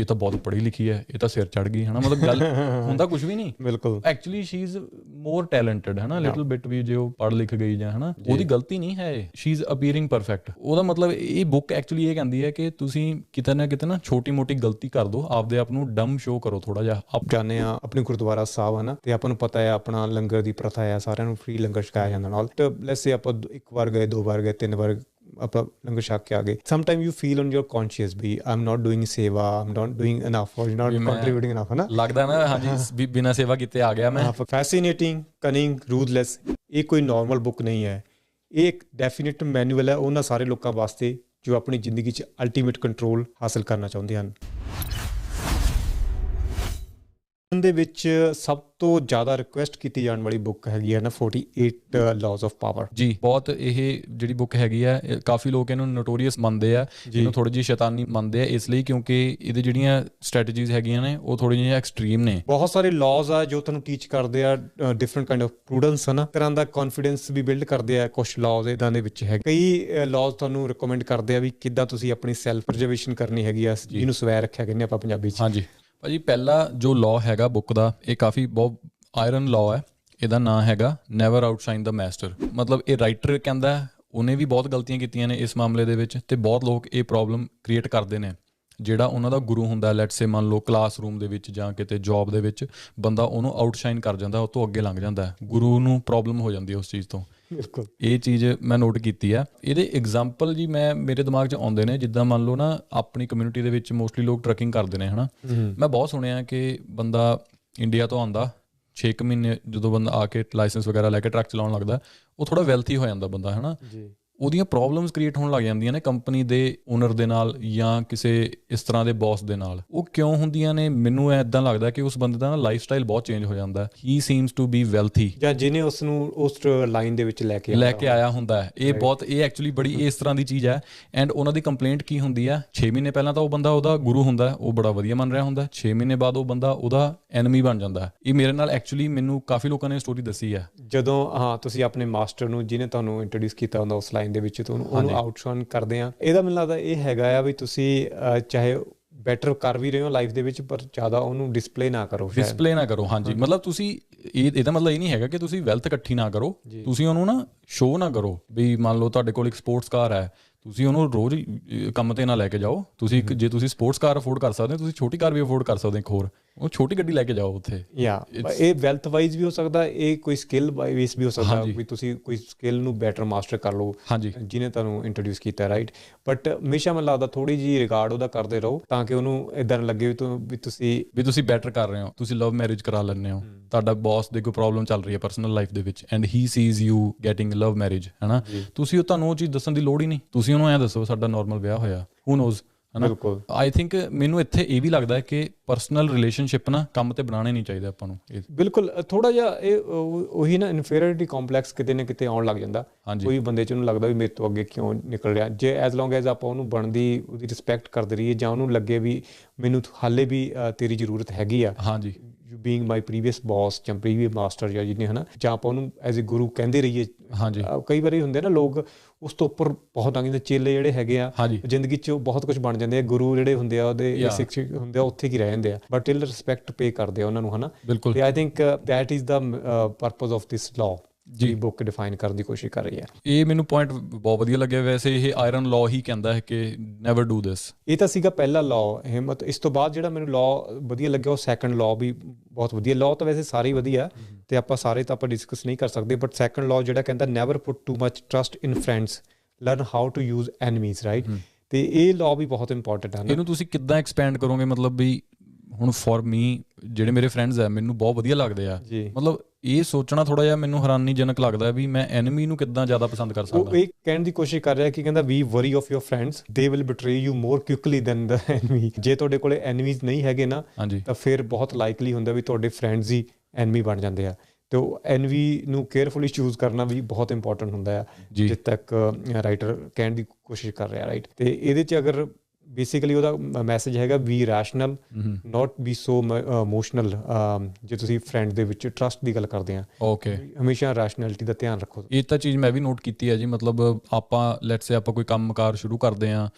ਇਹ ਤਾਂ ਬਹੁਤ ਪੜ੍ਹੀ ਲਿਖੀ ਹੈ ਇਹ ਤਾਂ ਸਿਰ ਚੜ ਗਈ ਹਨਾ? ਮਤਲਬ ਗੱਲ ਹੁੰਦਾ ਕੁਝ ਵੀ ਨਹੀਂ। ਬਿਲਕੁਲ। Actually she is more talented ਹੈ ਨਾ ਲਿਟਲ ਬਿਟ ਵੀ ਜੇ ਉਹ ਪੜ੍ਹ ਲਿਖ ਗਈ ਜਾਂ ਹਨਾ? ਉਹਦੀ ਗਲਤੀ ਨਹੀਂ ਹੈ ਸ਼ੀ ਇਜ਼ ਅਪੀਅਰਿੰਗ ਪਰਫੈਕਟ ਉਹਦਾ ਮਤਲਬ ਇਹ ਬੁੱਕ ਐਕਚੁਅਲੀ ਇਹ ਕਹਿੰਦੀ ਹੈ ਕਿ ਤੁਸੀਂ ਕਿਤੇ ਨਾ ਕਿਤੇ ਨਾ ਛੋਟੀ ਮੋਟੀ ਗਲਤੀ ਕਰ ਦਿਓ ਆਪਦੇ ਆਪ ਨੂੰ ਡਮ ਸ਼ੋ ਕਰੋ ਥੋੜਾ ਜਿਹਾ। ਆਪ- ਜਾਣੇ ਆ ਆਪਣੇ ਗੁਰਦੁਆਰਾ ਸਾਹਿਬ ਹਨਾ? ਤੇ ਆਪਾਂ ਨੂੰ ਪਤਾ ਹੈ ਆਪਣਾ ਲੰਗਰ ਦੀ ਪ੍ਰਥਾ ਹੈ ਸਾਰਿਆਂ ਨੂੰ ਫ੍ਰੀ ਲੰਗਰ ਛਕਾਇਆ ਜਾਂਦਾ ਨਾਲ। ਤੇ ਲੈਟਸ ਸੇ ਆਪਾਂ ਦੋ- ਇੱਕ ਵਾਰ ਗਏ ਦੋ ਵਾਰ ਗਏ ਤਿੰਨ ਵਾਰ ਆਪਾਂ ਲੰਗਰ ਛਕ ਕੇ ਆ ਗਏ। Some time you feel on your conscious we I'm not doing ਸੇਵਾ I'm not doing enough or not contributing enough ਹਨਾ? ਲੱਗਦਾ ਨਾ ਹਾਂਜੀ ਬਿਨਾਂ ਸੇਵਾ ਕੀਤੇ ਆ ਗਿਆ ਮੈਂ। ਫੈਸੀਨੇਟਿੰਗ ਕਨਿੰਗ ਰੂਥਲੈਸ ਇਹ ਕੋਈ ਨਾਰਮਲ ਬੁੱਕ ਨਹੀਂ ਹੈ। ਇਹ ਇੱਕ ਡੈਫੀਨਿਟ ਮੈਨੂਅਲ ਹੈ ਉਹਨਾਂ ਸਾਰੇ ਲੋਕਾਂ ਵਾਸਤੇ ਜੋ ਆਪਣੀ ਜ਼ਿੰਦਗੀ 'ਚ ਅਲਟੀਮੇਟ ਕੰਟਰੋਲ ਹਾਸਲ ਕਰਨਾ ਚਾਹੁੰਦੇ ਹਨ। ਦੇ ਵਿੱਚ ਸਭ ਤੋਂ ਜ਼ਿਆਦਾ ਰਿਕੁਐਸਟ ਕੀਤੀ ਜਾਣ ਵਾਲੀ ਬੁੱਕ ਹੈਗੀ ਹੈ ਨਾ 48 ਲਾਜ਼ ਆਫ ਪਾਵਰ ਜੀ ਬਹੁਤ ਇਹ ਜਿਹੜੀ ਬੁੱਕ ਹੈਗੀ ਇਹ ਕਾਫੀ ਲੋਕ ਇਹਨੂੰ ਨੋਟੋਰੀਅਸ ਮੰਨਦੇ ਆ ਇਹਨੂੰ ਥੋੜੀ ਜਿਹੀ ਸ਼ੈਤਾਨੀ ਮੰਨਦੇ ਆ ਇਸ ਲਈ ਕਿਉਂਕਿ ਇਹਦੇ ਜਿਹੜੀਆਂ ਸਟ੍ਰੈਟਜੀਜ਼ ਹੈਗੀਆਂ ਨੇ ਉਹ ਥੋੜੀ ਜਿਹੀਆਂ ਐਕਸਟ੍ਰੀਮ ਨੇ। ਬਹੁਤ ਸਾਰੇ ਲਾਜ਼ ਆ ਜੋ ਤੁਹਾਨੂੰ ਟੀਚ ਕਰਦੇ ਆ ਡਿਫਰੈਂਟ ਕਾਈਂਡ ਆਫ ਪ੍ਰੂਡੈਂਸ ਹਨਾ? ਤਰ੍ਹਾਂ ਦਾ ਕੌਨਫੀਡੈਂਸ ਵੀ ਬਿਲਡ ਕਰਦੇ ਆ ਕੁਝ ਲਾਜ਼ ਇਦਾਂ ਦੇ ਵਿੱਚ ਹੈ ਕਈ ਲਾਜ਼ ਤੁਹਾਨੂੰ ਰეკਮੈਂਡ ਕਰਦੇ ਆ ਵੀ ਕਿੱਦਾਂ ਤੁਸੀਂ ਆਪਣੀ ਸੈਲਫ ਪ੍ਰੀਜ਼ਰਵੇਸ਼ਨ ਕਰਨੀ ਹੈਗੀ ਆ ਜਿਹਨੂੰ ਸਵੈ ਰੱਖਿਆ ਕਹਿੰਦੇ ਆਪਾਂ ਪੰਜਾਬੀ 'ਚ। ਹਾਂਜੀ। ਭਾਜੀ, ਪਹਿਲਾ ਜੋ ਲਾਅ ਹੈਗਾ ਬੁੱਕ ਦਾ, ਇਹ ਕਾਫੀ ਬਹੁਤ ਆਇਰਨ ਲਾਅ ਹੈ। ਇਹਦਾ ਨਾਮ ਹੈਗਾ ਨੈਵਰ ਆਊਟਸ਼ਾਈਨ ਦਾ ਮਾਸਟਰ ਮਤਲਬ ਇਹ ਰਾਈਟਰ ਕਹਿੰਦਾ ਉਹਨੇ ਵੀ ਬਹੁਤ ਗਲਤੀਆਂ ਕੀਤੀਆਂ ਨੇ ਇਸ ਮਾਮਲੇ ਦੇ ਵਿੱਚ ਤੇ ਬਹੁਤ ਲੋਕ ਇਹ ਪ੍ਰੋਬਲਮ ਕ੍ਰੀਏਟ ਕਰਦੇ ਨੇ। ਜਿਹੜਾ ਉਹਨਾਂ ਦਾ ਗੁਰੂ ਹੁੰਦਾ ਲੈਟਸ ਸੇ ਮੰਨ ਲਓ ਕਲਾਸਰੂਮ ਦੇ ਵਿੱਚ ਜਾਂ ਕਿਤੇ ਜੌਬ ਦੇ ਵਿੱਚ, ਬੰਦਾ ਉਹਨੂੰ ਆਊਟਸ਼ਾਈਨ ਕਰ ਜਾਂਦਾ, ਉਹ ਤੋਂ ਅੱਗੇ ਲੰਘ ਜਾਂਦਾ ਗੁਰੂ ਨੂੰ ਪ੍ਰੋਬਲਮ ਹੋ ਜਾਂਦੀ ਹੈ ਉਸ ਚੀਜ਼ ਤੋਂ। ਬਿਲਕੁਲ। ਇਹ ਚੀਜ਼ ਮੈਂ ਨੋਟ ਕੀਤੀ ਆ। ਇਹਦੇ ਐਗਜ਼ਾਮਪਲ ਜੀ ਮੈਂ ਮੇਰੇ ਦਿਮਾਗ 'ਚ ਆਉਂਦੇ ਨੇ ਜਿੱਦਾਂ ਮੰਨ ਲਓ ਨਾ ਆਪਣੀ ਕਮਿਊਨਿਟੀ ਦੇ ਵਿੱਚ ਮੋਸਟਲੀ ਲੋਕ ਟਰੈਕਿੰਗ ਕਰਦੇ ਨੇ ਹਨਾ? ਮੈਂ ਬਹੁਤ ਸੁਣਿਆ ਕਿ ਬੰਦਾ ਇੰਡੀਆ ਤੋਂ ਆਂਦਾ 6 ਮਹੀਨੇ ਜਦੋਂ ਬੰਦਾ ਆ ਕੇ ਲਾਇਸੈਂਸ ਵਗੈਰਾ ਲੈ ਕੇ ਟਰੱਕ ਚਲਾਉਣ ਲੱਗਦਾ ਉਹ ਥੋੜਾ ਵੈਲਥੀ ਹੋ ਜਾਂਦਾ ਬੰਦਾ ਹਨਾ? ਜੀ। ਉਹਦੀਆਂ ਪ੍ਰੋਬਲਮਸ ਕ੍ਰੀਏਟ ਹੋਣ ਲੱਗ ਜਾਂਦੀਆਂ ਨੇ ਕੰਪਨੀ ਦੇ ਓਨਰ ਦੇ ਨਾਲ ਜਾਂ ਕਿਸੇ ਇਸ ਤਰ੍ਹਾਂ ਦੇ ਬੌਸ ਦੇ ਨਾਲ। ਉਹ ਕਿਉਂ ਹੁੰਦੀਆਂ ਨੇ? ਮੈਨੂੰ ਐਦਾਂ ਲੱਗਦਾ ਕਿ ਉਸ ਬੰਦੇ ਦਾ ਨਾ ਲਾਈਫ ਸਟਾਈਲ ਬਹੁਤ ਚੇਂਜ ਹੋ ਜਾਂਦਾ ਹੀ। ਸੀਮਸ ਟੂ ਬੀ ਵੈਲਥੀ ਜਾਂ ਜਿਹਨੇ ਉਸ ਨੂੰ ਉਸ ਲਾਈਨ ਦੇ ਵਿੱਚ ਲੈ ਕੇ ਲੈ ਕੇ ਆਇਆ ਹੁੰਦਾ ਹੈ। ਇਹ ਬਹੁਤ ਇਹ ਐਕਚੁਅਲੀ ਬੜੀ ਇਸ ਤਰ੍ਹਾਂ ਦੀ ਚੀਜ਼ ਹੈ। ਐਂਡ ਉਹਨਾਂ ਦੀ ਕੰਪਲੇਂਟ ਕੀ ਹੁੰਦੀ ਹੈ? 6 ਮਹੀਨੇ ਪਹਿਲਾਂ ਤਾਂ ਉਹ ਬੰਦਾ ਉਹਦਾ ਗੁਰੂ ਹੁੰਦਾ ਉਹ ਬੜਾ ਵਧੀਆ ਮੰਨ ਰਿਹਾ ਹੁੰਦਾ 6 ਮਹੀਨੇ ਬਾਅਦ ਉਹ ਬੰਦਾ ਉਹਦਾ ਐਨਮੀ ਬਣ ਜਾਂਦਾ ਇਹ ਮੇਰੇ ਨਾਲ ਐਕਚੁਅਲੀ ਮੈਨੂੰ ਕਾਫੀ ਲੋਕਾਂ ਨੇ ਸਟੋਰੀ ਦੱਸੀ ਹੈ। ਜਦੋਂ ਹਾਂ ਤੁਸੀਂ ਆਪਣੇ ਮਾਸਟਰ ਨੂੰ ਜਿਹਨੇ ਤੁਹਾਨੂੰ ਇੰਟਰੋਡਿਊਸ ਕੀਤਾ ਹੁੰਦਾ ਉਸ ਲਾਈਨ ਦੇ ਵਿੱਚ ਤੁਹਾਨੂੰ ਉਹਨੂੰ ਆਊਟਸ਼ਨ ਕਰਦੇ ਆ ਇਹਦਾ ਮੈਨੂੰ ਲੱਗਦਾ ਇਹ ਹੈਗਾ ਆ ਵੀ ਤੁਸੀਂ ਚਾਹੇ ਬੈਟਰ ਕਰ ਵੀ ਰਹੇ ਹੋ ਲਾਈਫ ਦੇ ਵਿੱਚ ਪਰ ਜ਼ਿਆਦਾ ਉਹਨੂੰ ਡਿਸਪਲੇ ਨਾ ਕਰੋ ਡਿਸਪਲੇ ਨਾ ਕਰੋ ਹਾਂਜੀ। ਮਤਲਬ ਤੁਸੀਂ ਇਹ ਇਹਦਾ ਮਤਲਬ ਇਹ ਨਹੀਂ ਹੈਗਾ ਕਿ ਤੁਸੀਂ ਵੈਲਥ ਇਕੱਠੀ ਨਾ ਕਰੋ। ਤੁਸੀਂ ਉਹਨੂੰ ਨਾ ਸ਼ੋਅ ਨਾ ਕਰੋ ਵੀ ਮੰਨ ਲਓ ਤੁਹਾਡੇ ਕੋਲ ਇੱਕ ਸਪੋਰਟਸ ਕਾਰ ਹੈ। ਤੁਸੀਂ ਉਹਨੂੰ ਰੋਜ਼ ਕੰਮ ਤੇ ਨਾ ਲੈ ਕੇ ਜਾਓ। ਤੁਸੀਂ ਜੇ ਤੁਸੀਂ ਸਪੋਰਟਸ ਕਾਰ ਅਫੋਰਡ ਕਰ ਸਕਦੇ ਹੋ ਤੁਸੀਂ ਛੋਟੀ ਕਾਰ ਵੀ ਅਫੋਰਡ ਕਰ ਸਕਦੇ ਹੋ ਇੱਕ ਹੋਰ। ਉਹ ਛੋਟੀ ਗੱਡੀ ਲੈ ਕੇ ਜਾਓ ਉੱਥੇ। ਯਾ ਇਹ ਵੈਲਥ ਵਾਈਜ਼ ਵੀ ਹੋ ਸਕਦਾ ਇਹ ਕੋਈ ਸਕਿੱਲ ਵਾਈਜ਼ ਵੀ ਹੋ ਸਕਦਾ ਵੀ ਤੁਸੀਂ ਕੋਈ ਸਕਿੱਲ ਨੂੰ ਬੈਟਰ ਮਾਸਟਰ ਕਰ ਲਓ ਜਿਹਨੇ ਤੁਹਾਨੂੰ ਇੰਟਰੋਡਿਊਸ ਕੀਤਾ ਰਾਈਟ ਬਟ ਹਮੇਸ਼ਾ ਮੈਨੂੰ ਲੱਗਦਾ ਥੋੜੀ ਜੀ ਰਿਗਾਰਡ ਉਹਦਾ ਕਰਦੇ ਰਹੋ ਤਾਂ ਕਿ ਉਹਨੂੰ ਇਦਾਂ ਲੱਗੇ ਵੀ ਤੁਸੀਂ ਵੀ ਤੁਸੀਂ ਬੈਟਰ ਕਰ ਰਹੇ ਹੋ ਤੁਸੀਂ ਲਵ ਮੈਰਿਜ ਕਰਾ ਲੈਂਦੇ ਹੋ। ਤੁਹਾਡਾ ਬੌਸ ਦੇ ਕੋਈ ਪ੍ਰੋਬਲਮ ਚੱਲ ਰਹੀ ਹੈ ਪਰਸਨਲ ਲਾਈਫ ਦੇ ਵਿੱਚ and he sees you getting love marriage ਹੈਨਾ? ਤੁਸੀਂ ਉਹ ਤੁਹਾਨੂੰ ਉਹ ਚੀਜ਼ ਦੱਸਣ ਦੀ ਲੋੜ ਹੀ ਨਹੀਂ। ਤੁਸੀਂ ਉਹਨੂੰ ਐ ਦੱਸੋ ਸਾਡਾ ਨਾਰਮਲ ਵਿਆਹ ਹੋਇਆ ਹੂ ਨੋਜ਼ ਹੈਨਾ? ਬਿਲਕੁਲ। ਆਈ ਥਿੰਕ ਮੈਨੂੰ ਇੱਥੇ ਇਹ ਵੀ ਲੱਗਦਾ ਹੈ ਕਿ ਪਰਸਨਲ ਰਿਲੇਸ਼ਨਸ਼ਿਪ ਨਾ ਕੰਮ ਤੇ ਬਣਾਉਣੇ ਨਹੀਂ ਚਾਹੀਦੇ ਆਪਾਂ ਨੂੰ ਬਿਲਕੁਲ ਥੋੜਾ ਜਿਹਾ ਇਹ ਉਹ- ਨਾ ਇਨਫੀਰੀਅਰਿਟੀ ਕੰਪਲੈਕਸ ਕਿਤੇ ਨਾ ਕਿਤੇ ਆਉਣ ਲੱਗ ਜਾਂਦਾ। ਕੋਈ ਬੰਦੇ ਚ ਉਹਨੂੰ ਲੱਗਦਾ ਵੀ ਮੇਰੇ ਤੋਂ ਅੱਗੇ ਕਿਉਂ ਨਿਕਲ ਰਿਹਾ। ਜੇ ਐਜ਼ ਲੌਂਗ ਐਜ਼ ਆਪਾਂ ਉਹਨੂੰ ਬਣਦੀ ਉਹਦੀ ਰਿਸਪੈਕਟ ਕਰਦੇ ਰਹੀਏ ਜਾਂ ਉਹਨੂੰ ਲੱਗੇ ਵੀ ਮੈਨੂੰ ਹਾਲੇ ਵੀ ਤੇਰੀ ਜ਼ਰੂਰਤ ਹੈਗੀ ਆ। ਹਾਂਜੀ। You being my previous boss ਜਾਂ ਪ੍ਰੀਵੀਅਸ ਮਾਸਟਰ ਜਾਂ ਜਿਹਨੇ ਹਨਾ ਜਾਂ ਆਪਾਂ ਉਹਨੂੰ ਐਜ਼ ਅ ਗੁਰੂ ਕਹਿੰਦੇ ਰਹੀਏ। ਹਾਂਜੀ। ਕਈ ਵਾਰੀ ਹੁੰਦੇ ਨਾ ਲੋਕ ਉਸ ਤੋਂ ਉੱਪਰ ਬਹੁਤ ਆਂਗੇ ਚੇਲੇ ਜਿਹੜੇ ਹੈਗੇ ਆ ਜ਼ਿੰਦਗੀ 'ਚ ਬਹੁਤ ਕੁਝ ਬਣ ਜਾਂਦੇ ਆ। ਗੁਰੂ ਜਿਹੜੇ ਹੁੰਦੇ ਆ ਉਹਦੇ. ਸਿੱਖਿਅਕ ਹੁੰਦੇ ਆ ਉੱਥੇ ਹੀ ਰਹਿ ਜਾਂਦੇ ਆ ਬਟ ਟਿਲ ਰਿਸਪੈਕਟ ਪੇ ਕਰਦੇ ਆ ਉਹਨਾਂ ਨੂੰ ਹਨਾ? ਤੇ I think that is the purpose of this law ਜੀ। ਬੁੱਕ ਡਿਫਾਈਨ ਕਰਨ ਦੀ ਕੋਸ਼ਿਸ਼ ਕਰ ਰਹੀ ਹੈ। ਇਹ ਮੈਨੂੰ ਪੁਆਇੰਟ ਬਹੁਤ ਵਧੀਆ ਲੱਗਿਆ। ਵੈਸੇ ਇਹ ਆਇਰਨ ਲਾਅ ਹੀ ਕਹਿੰਦਾ ਹੈ ਕਿ ਨੈਵਰ ਡੂ ਦਿਸ ਇਹ ਤਾਂ ਸੀਗਾ ਪਹਿਲਾ ਲਾਅ ਹਿੰਮਤ। ਇਸ ਤੋਂ ਬਾਅਦ ਜਿਹੜਾ ਮੈਨੂੰ ਲਾਅ ਵਧੀਆ ਲੱਗਿਆ ਉਹ ਸੈਕੰਡ ਲਾਅ ਵੀ ਬਹੁਤ ਵਧੀਆ। ਲਾਅ ਤਾਂ ਵੈਸੇ ਸਾਰੇ ਹੀ ਵਧੀਆ ਤੇ ਆਪਾਂ ਸਾਰੇ ਤਾਂ ਆਪਾਂ ਡਿਸਕਸ ਨਹੀਂ ਕਰ ਸਕਦੇ ਬਟ ਸੈਕੰਡ ਲਾਅ ਜਿਹੜਾ ਕਹਿੰਦਾ never put too much trust in friends learn how to use enemies right ਤੇ ਇਹ ਲਾਅ ਵੀ ਬਹੁਤ ਇੰਪੋਰਟੈਂਟ ਹੈ ਇਹਨੂੰ ਤੁਸੀਂ ਕਿੱਦਾਂ ਐਕਸਪੈਂਡ ਕਰੋਗੇ? ਮਤਲਬ ਵੀ ਹੁਣ ਫॉर ਮੀ ਜਿਹੜੇ ਮੇਰੇ ਫਰੈਂਡਸ ਆ ਮੈਨੂੰ ਬਹੁਤ ਵਧੀਆ ਲੱਗਦੇ ਆ। ਮਤਲਬ ਇਹ ਸੋਚਣਾ ਥੋੜਾ ਜਿਹਾ ਮੈਨੂੰ ਹੈਰਾਨੀਜਨਕ ਲੱਗਦਾ ਵੀ ਮੈਂ ਐਨਮੀ ਨੂੰ ਕਿੱਦਾਂ ਜ਼ਿਆਦਾ ਪਸੰਦ ਕਰ ਉਹ ਸਕਦਾ ਇਹ ਕਹਿਣ ਦੀ ਕੋਸ਼ਿਸ਼ ਕਰ ਰਿਹਾ ਕਿ ਕਹਿੰਦਾ be wary of your friends they will betray you more quickly than the enemy ਜੇ ਤੁਹਾਡੇ ਕੋਲੇ ਐਨਮੀਜ਼ ਨਹੀਂ ਹੈਗੇ ਨਾ ਤਾਂ ਫਿਰ ਬਹੁਤ ਲਾਈਕਲੀ ਹੁੰਦਾ ਵੀ ਤੁਹਾਡੇ ਫਰੈਂਡਸ ਹੀ ਐਨਮੀ ਬਣ ਜਾਂਦੇ ਆ। ਤੇ ਉਹ ਐਨਵੀ ਨੂੰ ਕੇਅਰਫੁਲੀ ਚੂਜ਼ ਕਰਨਾ ਵੀ ਬਹੁਤ ਇੰਪੋਰਟੈਂਟ ਹੁੰਦਾ ਆ। ਜੀ। ਜਿੱਦ ਤੱਕ ਰਾਈਟਰ ਕਹਿਣ ਦੀ ਕੋਸ਼ਿਸ਼ ਕਰ ਰਿਹਾ ਰਾਈਟ ਤੇ ਇਹਦੇ ਚ ਅਗਰ ਬੇਸਿਕਲੀ ਉਹਦਾ ਮੈਸੇਜ ਹੈਗਾ ਵੀ rational not be so emotional ਜੇ ਤੁਸੀਂ ਫਰੈਂਡ ਦੇ ਵਿੱਚ ਟਰਸਟ ਦੀ ਗੱਲ ਕਰਦੇ ਆ। ਓਕੇ ਹਮੇਸ਼ਾ ਰੈਸ਼ਨੈਲਿਟੀ ਦਾ ਧਿਆਨ ਰੱਖੋ। ਇਹ ਤਾਂ ਚੀਜ਼ ਮੈਂ ਵੀ ਨੋਟ ਕੀਤੀ ਹੈ ਜੀ ਮਤਲਬ ਆਪਾਂ ਲੈਟਸ ਸੇ ਆਪਾਂ ਕੋਈ ਕੰਮਕਾਰ ਸ਼ੁਰੂ ਕਰਦੇ ਆ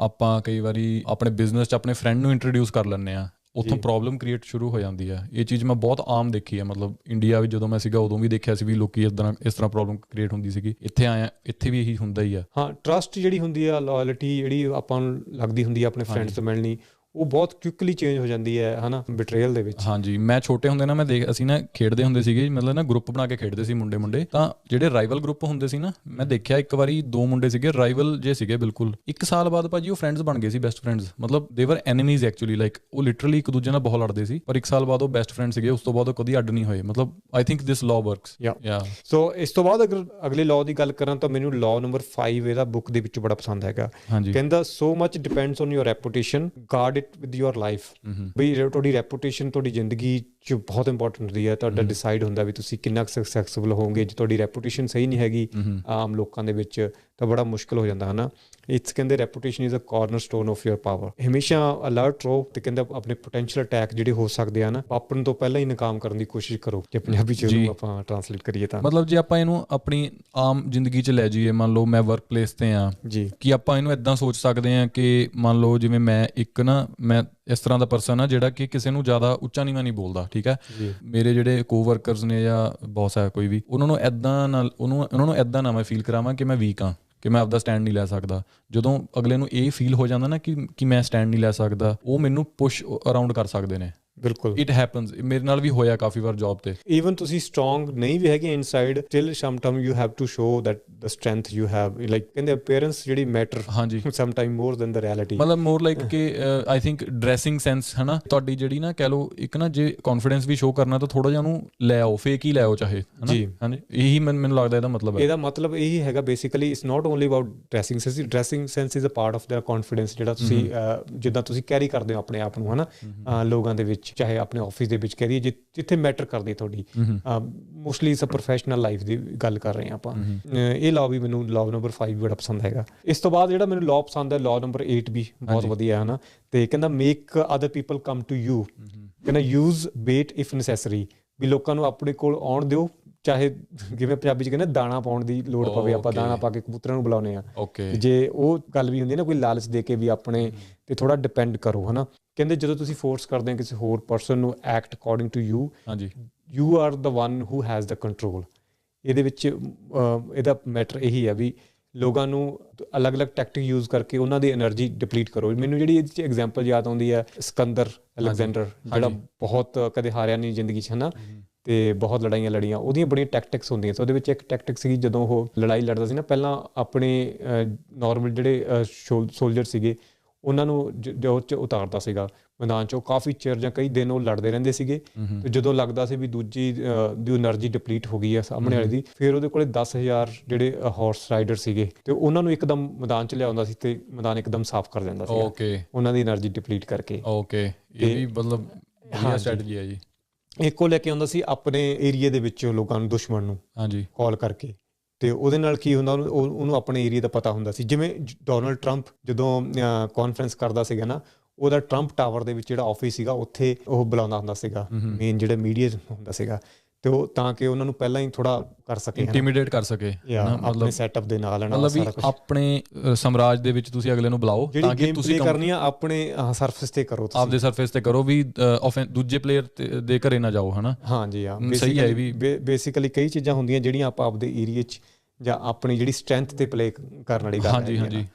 ਆਪਾਂ ਕਈ ਵਾਰੀ ਆਪਣੇ ਬਿਜ਼ਨਸ 'ਚ ਆਪਣੇ ਫਰੈਂਡ ਨੂੰ ਇੰਟਰੋਡਿਊਸ ਕਰ ਲੈਂਦੇ ਆ। ਉੱਥੋਂ ਪ੍ਰੋਬਲਮ ਕ੍ਰੀਏਟ ਸ਼ੁਰੂ ਹੋ ਜਾਂਦੀ ਹੈ। ਇਹ ਚੀਜ਼ ਮੈਂ ਬਹੁਤ ਆਮ ਦੇਖੀ ਹੈ। ਮਤਲਬ ਇੰਡੀਆ ਵਿੱਚ ਜਦੋਂ ਮੈਂ ਸੀਗਾ ਉਦੋਂ ਵੀ ਦੇਖਿਆ ਸੀ ਵੀ ਲੋਕੀ ਇਸ ਤਰ੍ਹਾਂ ਇਸ ਤਰ੍ਹਾਂ ਪ੍ਰੋਬਲਮ ਕ੍ਰੀਏਟ ਹੁੰਦੀ ਸੀਗੀ। ਇੱਥੇ ਆਇਆ ਇੱਥੇ ਵੀ ਇਹੀ ਹੁੰਦਾ ਹੀ ਆ। ਹਾਂ ਟਰਸਟ ਜਿਹੜੀ ਹੁੰਦੀ ਆ ਲਾਇਲਟੀ ਜਿਹੜੀ ਆਪਾਂ ਨੂੰ ਲੱਗਦੀ ਹੁੰਦੀ ਆ ਆਪਣੇ ਫਰੈਂਡਸ ਤੋਂ ਮਿਲਣੀ ਉਹ ਬਹੁਤ ਕੁਇਕਲੀ ਚੇਂਜ ਹੋ ਜਾਂਦੀ ਹੈ ਹਨਾ ਬਿਟਰੇਲ ਦੇ ਵਿੱਚ। ਹਾਂਜੀ ਮੈਂ ਛੋਟੇ ਹੁੰਦੇ ਨਾ ਮੈਂ ਦੇਖ ਅਸੀਂ ਨਾ ਖੇਡਦੇ ਹੁੰਦੇ ਸੀਗੇ ਮਤਲਬ ਨਾ ਗਰੁੱਪ ਬਣਾ ਕੇ ਖੇਡਦੇ ਸੀ ਮੁੰਡੇ ਮੁੰਡੇ। ਤਾਂ ਜਿਹੜੇ ਰਾਈਵਲ ਗਰੁੱਪ ਹੁੰਦੇ ਸੀ ਨਾ ਮੈਂ ਦੇਖਿਆ ਇੱਕ ਵਾਰੀ ਦੋ ਮੁੰਡੇ ਸੀਗੇ ਰਾਈਵਲ ਜੇ ਸੀਗੇ ਬਿਲਕੁਲ। ਇੱਕ ਸਾਲ ਬਾਅਦ ਭਾਜੀ ਉਹ ਫਰੈਂਡਸ ਬਣ ਗਏ ਸੀ ਬੈਸਟ ਫਰੈਂਡਸ ਮਤਲਬ they were enemies actually like ਉਹ ਲਿਟਰਲੀ ਇੱਕ ਦੂਜੇ ਨਾਲ ਬਹੁਤ ਲੜਦੇ ਸੀ ਪਰ ਇੱਕ ਸਾਲ ਬਾਅਦ ਉਹ ਬੈਸਟ ਫਰੈਂਡ ਸੀਗੇ ਉਸ ਤੋਂ ਬਾਅਦ ਉਹ ਕਦੀ ਅੱਡ ਨਹੀਂ ਹੋਏ। ਮਤਲਬ I think this law works. Yeah so ਇਸ ਤੋਂ ਬਾਅਦ ਅਗਰ ਅਗਲੇ ਲਾਅ ਦੀ ਗੱਲ ਕਰਾਂ ਤਾਂ ਮੈਨੂੰ ਲਾਅ ਨੰਬਰ 5 ਇਹਦਾ ਬੁੱਕ ਦੇ ਵਿੱਚ ਬੜਾ ਪਸੰਦ ਹੈਗਾ। ਕਹਿੰਦਾ so much depends on your reputation guard it with your life ਬਈ ਰੇ- ਤੁਹਾਡੀ ਰੈਪੂਟੇਸ਼ਨ ਤੁਹਾਡੀ ਜ਼ਿੰਦਗੀ 'ਚ ਬਹੁਤ ਇੰਪੋਰਟੈਂਟ ਹੁੰਦੀ ਹੈ। ਤੁਹਾਡਾ ਡਿਸਾਈਡ ਹੁੰਦਾ ਵੀ ਤੁਸੀਂ ਕਿੰਨਾ ਸਕਸੈਸਫੁਲ ਹੋਵੋਗੇ। ਜੇ ਤੁਹਾਡੀ ਰੈਪੂਟੇਸ਼ਨ ਸਹੀ ਨਹੀਂ ਹੈਗੀ ਆਮ ਲੋਕਾਂ ਦੇ ਵਿੱਚ ਤਾਂ ਬੜਾ ਮੁਸ਼ਕਲ ਹੋ ਜਾਂਦਾ ਹਨਾ? ਇਟਸ ਕਹਿੰਦੇ reputation is a cornerstone of your power ਹਮੇਸ਼ਾ ਅਲਰਟ ਰਹੋ ਤੇ ਕਹਿੰਦਾ ਆਪਣੇ ਪੋਟੈਂਸ਼ੀਅਲ ਅਟੈਕ ਜਿਹੜੇ ਹੋ ਸਕਦੇ ਆ ਨਾ ਆਪਣ ਤੋਂ ਪਹਿਲਾਂ ਹੀ ਨਾਕਾਮ ਕਰਨ ਦੀ ਕੋਸ਼ਿਸ਼ ਕਰੋ। ਜੇ ਪੰਜਾਬੀ ਚ ਉਹਨੂੰ ਆਪਾਂ ਟਰਾਂਸਲੇਟ ਕਰੀਏ ਤਾਂ। ਮਤਲਬ ਜੇ ਆਪਾਂ ਇਹਨੂੰ ਆਪਣੀ ਆਮ ਜ਼ਿੰਦਗੀ 'ਚ ਲੈ ਜਾਈਏ ਮੰਨ ਲਓ ਮੈਂ ਵਰਕ ਪਲੇਸ ਤੇ ਆ ਜੀ। ਕਿ ਆਪਾਂ ਇਹਨੂੰ ਇਦਾਂ ਸੋਚ ਸਕਦੇ ਹਾਂ ਕਿ ਮੰਨ ਲਓ ਜਿਵੇਂ ਮੈਂ ਇੱਕ ਨਾ ਮੈਂ ਇਸ ਤਰ੍ਹਾਂ ਦਾ ਪਰਸਨ ਆ ਜਿਹੜਾ ਕਿ ਕਿਸੇ ਨੂੰ ਜ਼ਿਆਦਾ ਉੱਚਾ ਨੀਵਾਂ ਨਹੀਂ ਬੋਲਦਾ ਠੀਕ ਹੈ? ਮੇਰੇ ਜਿਹੜੇ ਕੋਵਰਕਰਸ ਨੇ ਜਾਂ ਬੌਸ ਹੈ ਕੋਈ ਵੀ ਉਹਨਾਂ ਨੂੰ ਐਦਾਂ ਨਾਲ ਉਹਨੂੰ ਉਹਨਾਂ ਨੂੰ ਐਦਾਂ ਨਾ ਮੈਂ ਫੀਲ ਕਰਾਵਾਂ ਕਿ ਮੈਂ ਵੀਕ ਆ ਕਿ ਮੈਂ ਆਪਦਾ ਸਟੈਂਡ ਨਹੀਂ ਲੈ ਸਕਦਾ। ਜਦੋਂ ਅਗਲੇ ਨੂੰ ਇਹ ਫੀਲ ਹੋ ਜਾਂਦਾ ਨਾ ਕਿ ਕਿ ਮੈਂ ਸਟੈਂਡ ਨਹੀਂ ਲੈ ਸਕਦਾ ਉਹ ਮੈਨੂੰ ਪੁਸ਼ ਅਰਾਊਂਡ ਕਰ ਸਕਦੇ ਨੇ। ਬਿਲਕੁਲ। ਇਟ ਹੈਪਨਸ ਮੇਰੇ ਨਾਲ ਵੀ ਹੋਇਆ ਕਾਫੀ ਵਾਰ ਜੌਬ ਤੇ। ਇਵਨ ਤੁਸੀਂ ਸਟਰੋਂਗ ਨਹੀਂ ਵੀ ਹੈਗੇ inside still some time you have to show that the strength you have like ਕਹਿੰਦੇ ਅਪੀਅਰੈਂਸ ਜਿਹੜੀ ਮੈਟਰ ਹਾਂਜੀ। Some time more than the reality ਮਤਲਬ ਮੋਰ ਲਾਈਕ ਕਿ ਆਈ ਥਿੰਕ ਡਰੈਸਿੰਗ ਸੈਂਸ ਹਨਾ? ਤੁਹਾਡੀ ਜਿਹੜੀ ਨਾ ਕਹਿ ਲਓ ਇੱਕ ਨਾ ਜੇ ਕੌਨਫੀਡੈਂਸ ਵੀ ਸ਼ੋ ਕਰਨਾ ਤਾਂ ਥੋੜਾ ਜਿਹਾ ਉਹਨੂੰ ਲੈ ਆਓ ਫੇਕ ਹੀ ਲੈ ਆਓ ਚਾਹੇ ਹਨਾ? ਜੀ। ਹਾਂਜੀ। ਇਹੀ ਮੈਨੂੰ ਲੱਗਦਾ ਇਹਦਾ ਮਤਲਬ ਹੈ। ਇਹਦਾ ਮਤਲਬ ਇਹੀ ਹੈਗਾ basically it's not only about dressing sense dressing sense is a part of the confidence ਜਿਹੜਾ ਤੁਸੀਂ ਜਿੱਦਾਂ ਤੁਸੀਂ ਕੈਰੀ ਕਰਦੇ ਹੋ ਆਪਣੇ ਆਪ ਨੂੰ ਹਨਾ? ਲੋਕਾਂ ਦੇ ਵਿੱਚ। ਚਾਹੇ ਆਪਣੇ ਆਫਿਸ ਦੇ ਵਿੱਚ ਕਰੀਏ ਜਿੱਥੇ ਮੈਟਰ ਕਰਦੀ ਤੁਹਾਡੀ। Mostly it's a professional life ਦੀ ਗੱਲ ਕਰ ਰਹੇ ਆਪਾਂ। ਇਹ ਲਾਅ ਵੀ ਮੈਨੂੰ ਲਾਅ ਨੰਬਰ 5 ਬੜਾ ਪਸੰਦ ਹੈਗਾ। ਇਸ ਤੋਂ ਬਾਅਦ ਜਿਹੜਾ ਮੈਨੂੰ ਲਾਅ ਪਸੰਦ ਹੈ ਲਾਅ ਨੰਬਰ 8 ਵੀ ਬਹੁਤ ਵਧੀਆ ਹੈ ਹਨਾ। ਤੇ ਕਹਿੰਦਾ make other people come to you ਕਹਿੰਦਾ ਯੂਜ਼ ਬੇਟ ਇਫ ਨੈਸੈਸਰੀ ਵੀ ਲੋਕਾਂ ਨੂੰ ਆਪਣੇ ਕੋਲ ਆਉਣ ਦਿਓ ਚਾਹੇ ਜਿਵੇਂ ਪੰਜਾਬੀ ਚ ਕਹਿੰਦੇ ਦਾਣਾ ਪਾਉਣ ਦੀ ਲੋੜ ਪਵੇ ਆਪਾਂ ਦਾਣਾ ਪਾ ਕੇ ਕਬੂਤਰਾਂ ਨੂੰ ਬੁਲਾਉਨੇ ਆ ਜੇ ਉਹ ਗੱਲ ਵੀ ਹੁੰਦੀ ਹੈ ਨਾ ਕੋਈ ਲਾਲਚ ਦੇ ਕੇ ਵੀ ਆਪਣੇ ਤੇ ਥੋੜਾ ਡਿਪੈਂਡ ਕਰੋ ਹਨਾ। ਕਹਿੰਦੇ ਜਦੋਂ ਤੁਸੀਂ ਫੋਰਸ ਕਰਦੇ ਹੋ ਕਿਸੇ ਹੋਰ ਪਰਸਨ ਨੂੰ ਐਕਟ ਅਕੋਰਡਿੰਗ ਟੂ ਯੂ ਹਾਂਜੀ। You are the one who has the control ਇਹਦੇ ਵਿੱਚ ਇਹਦਾ ਮੈਟਰ ਇਹੀ ਹੈ ਵੀ ਲੋਕਾਂ ਨੂੰ ਅਲੱਗ-ਅਲੱਗ ਟੈਕਟਿਕ ਯੂਜ਼ ਕਰਕੇ ਉਹਨਾਂ ਦੀ એનર્ਜੀ ਡਿਪਲੀਟ ਕਰੋ। ਮੈਨੂੰ ਜਿਹੜੀ ਇਹਦੀ ਐਗਜ਼ਾਮਪਲ ਯਾਦ ਆਉਂਦੀ ਹੈ ਸਕੰਦਰ ਅਲੈਗਜ਼ੈਂਡਰ ਜਿਹੜਾ ਬਹੁਤ ਕਦੇ ਹਾਰਿਆ ਨਹੀਂ ਜ਼ਿੰਦਗੀ 'ਚ ਹਨਾ? ਤੇ ਬਹੁਤ ਲੜਾਈਆਂ ਲੜੀਆਂ ਉਹਦੀਆਂ ਬੜੀਆਂ ਟੈਕਟਿਕਸ ਹੁੰਦੀਆਂ ਸੀ। ਉਹਦੇ ਵਿੱਚ ਇੱਕ ਟੈਕਟਿਕ ਸੀ ਜਦੋਂ ਉਹ ਲੜਾਈ ਲੜਦਾ ਸੀ ਨਾ ਪਹਿਲਾਂ ਆਪਣੇ ਨਾਰਮਲ ਜਿਹੜੇ ਸੋਲਜਰ ਸੀਗੇ ਉਹਨਾਂ ਨੂੰ ਜੋ ਚ ਉਤਾਰਦਾ ਸੀਗਾ ਮੈਦਾਨ ਚੋਂ ਕਾਫੀ ਚਿਰ ਜਾਂ ਕਈ ਦਿਨ ਉਹ ਲੜਦੇ ਰਹਿੰਦੇ ਸੀਗੇ। ਤੇ ਜਦੋਂ ਲੱਗਦਾ ਸੀ ਵੀ ਦੂਜੀ ਦੀ એનર્ਜੀ ਡਿਪਲੀਟ ਹੋ ਗਈ ਹੈ ਸਾਹਮਣੇ ਵਾਲੇ ਦੀ ਫਿਰ ਉਹਦੇ ਕੋਲੇ 10000 ਜਿਹੜੇ ਹਾਰਸ ਰਾਈਡਰ ਸੀਗੇ ਤੇ ਉਹਨਾਂ ਨੂੰ ਇੱਕਦਮ ਮੈਦਾਨ ਚ ਲਿਆਉਂਦਾ ਸੀ ਤੇ ਮੈਦਾਨ ਇੱਕਦਮ ਸਾਫ਼ ਕਰ ਦਿੰਦਾ ਸੀ ਓਕੇ। ਉਹਨਾਂ ਦੀ એનર્ਜੀ ਡਿਪਲੀਟ ਕਰਕੇ। ਓਕੇ। ਇਹ ਵੀ ਮਤਲਬ ਇਹ ਸਟ੍ਰੈਟਜੀ ਹੈ ਜੀ। ਇੱਕੋ ਲੈ ਕੇ ਆਉਂਦਾ ਸੀ ਆਪਣੇ ਏਰੀਆ ਦੇ ਵਿੱਚ ਲੋਕਾਂ ਨੂੰ ਦੁਸ਼ਮਣ ਨੂੰ ਹਾਂਜੀ। ਕਾਲ ਕਰਕੇ। ਤੇ ਉਹਦੇ ਨਾਲ ਕੀ ਹੁੰਦਾ ਉਹਨੂੰ ਉਹ- ਉਹਨੂੰ ਆਪਣੇ ਏਰੀਆ ਦਾ ਪਤਾ ਹੁੰਦਾ ਸੀ। ਜਿਵੇਂ ਡੋਨਲਡ ਟਰੰਪ ਜਦੋਂ ਕਾਨਫਰੰਸ ਕਰਦਾ ਸੀਗਾ ਨਾ ਉਹਦਾ ਟਰੰਪ ਟਾਵਰ ਦੇ ਵਿੱਚ ਜਿਹੜਾ ਆਫਿਸ ਸੀਗਾ ਉੱਥੇ ਉਹ ਬੁਲਾਉਂਦਾ ਹੁੰਦਾ ਸੀਗਾ ਮੇਨ ਜਿਹੜੇ ਮੀਡੀਆ ਹੁੰਦਾ ਸੀਗਾ। ਤੇ ਉਹ ਤਾਂ ਕਿ ਉਹਨਾਂ ਨੂੰ ਪਹਿਲਾਂ ਹੀ ਥੋੜਾ ਕਰ ਸਕੇ। ਇੰਟੀਮੀਡੇਟ ਕਰ ਸਕੇ ਹਨਾ, ਆਪਣੇ ਸੈਟਅਪ ਦੇ ਨਾਲ ਨਾਲ ਮਤਲਬ ਵੀ ਆਪਣੇ ਸਮਰਾਜ ਦੇ ਵਿੱਚ ਤੁਸੀਂ ਅਗਲੇ ਨੂੰ ਬੁਲਾਓ ਤਾਂ ਕਿ ਤੁਸੀਂ ਕਰਨੀ ਆ ਆਪਣੇ ਸਰਫੇਸ ਤੇ ਕਰੋ ਤੁਸੀਂ ਆਪਦੇ ਸਰਫੇਸ ਤੇ ਕਰੋ ਵੀ ਦੂਜੇ ਪਲੇਅਰ ਦੇ ਘਰੇ ਨਾ ਜਾਓ ਹਨਾ ਹਾਂਜੀ ਹਾਂ ਸਹੀ ਹੈ ਵੀ। ਬੇਸਿਕਲੀ ਕਈ ਚੀਜ਼ਾਂ ਹੁੰਦੀਆਂ ਜਿਹੜੀਆਂ ਆਪਾਂ ਆਪਦੇ ਏਰੀਆ 'ਚ ਜਾਂ ਆਪਣੀ ਜਿਹੜੀ ਸਟਰੈਂਥ ਤੇ ਪਲੇ ਕਰਨ ਵਾਲੀ ਗੱਲ ਹਾਂਜੀ, ਹੈਗੀ ਆ ਹਾਂਜੀ।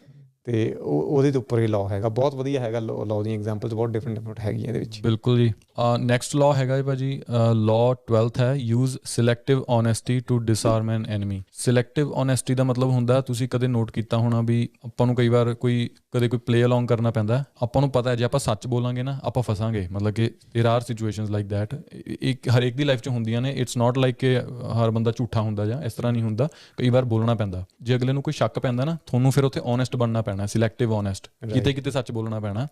ਨਾ। ਤੇ ਉਹ ਉਹਦੇ ਦੇ ਉੱਪਰ ਇਹ ਲਾਅ ਹੈਗਾ ਬਹੁਤ ਵਧੀਆ ਹੈਗਾ ਲਾਅ ਦੀਆਂ ਐਗਜ਼ਾਮਪਲਸ ਬਹੁਤ ਡਿਫਰੈਂਟ ਡਿਫਰੈਂਟ ਹੈਗੀਆਂ ਇਹਦੇ ਵਿੱਚ ਬਿਲਕੁਲ ਜੀ ਨੈਕਸਟ ਲਾਅ ਹੈਗਾ ਜੀ ਭਾਜੀ ਲਾਅ 12th ਹੈ use selective honesty to disarm an enemy selective honesty ਦਾ ਮਤਲਬ ਹੁੰਦਾ ਤੁਸੀਂ ਕਦੇ ਨੋਟ ਕੀਤਾ ਹੋਣਾ ਵੀ ਆਪਾਂ ਨੂੰ ਕਈ ਵਾਰ ਕੋਈ ਕਦੇ ਕੋਈ ਪਲੇ ਅਲੋਂਗ ਕਰਨਾ ਪੈਂਦਾ ਹੈ। ਆਪਾਂ ਨੂੰ ਪਤਾ ਹੈ ਜੇ ਆਪਾਂ ਸੱਚ ਬੋਲਾਂਗੇ ਨਾ ਆਪਾਂ ਫਸਾਂਗੇ ਮਤਲਬ ਕਿ there are situations like that ਇੱਕ ਹਰੇਕ ਦੀ ਲਾਈਫ 'ਚ ਹੁੰਦੀਆਂ ਨੇ ਇਟਸ ਨਾਟ ਲਾਈਕ ਕਿ ਹਰ ਬੰਦਾ ਝੂਠਾ ਹੁੰਦਾ ਜਾਂ ਇਸ ਤਰ੍ਹਾਂ ਨਹੀਂ ਹੁੰਦਾ ਕਈ ਵਾਰ ਬੋਲਣਾ ਪੈਂਦਾ ਜੇ ਅਗਲੇ ਨੂੰ ਕੋਈ ਸ਼ੱਕ ਪੈਂਦਾ ਨਾ ਤੁਹਾਨੂੰ ਫਿਰ ਉੱਥੇ ਓਨੈਸਟ ਬਣਨਾ ਪੈਣਾ ਸਿਲੈਕਟਿਵ ਓਨੈਸਟ ਕਿਤੇ ਕਿਤੇ ਸੱਚ ਬੋਲਣਾ ਪੈਣਾ।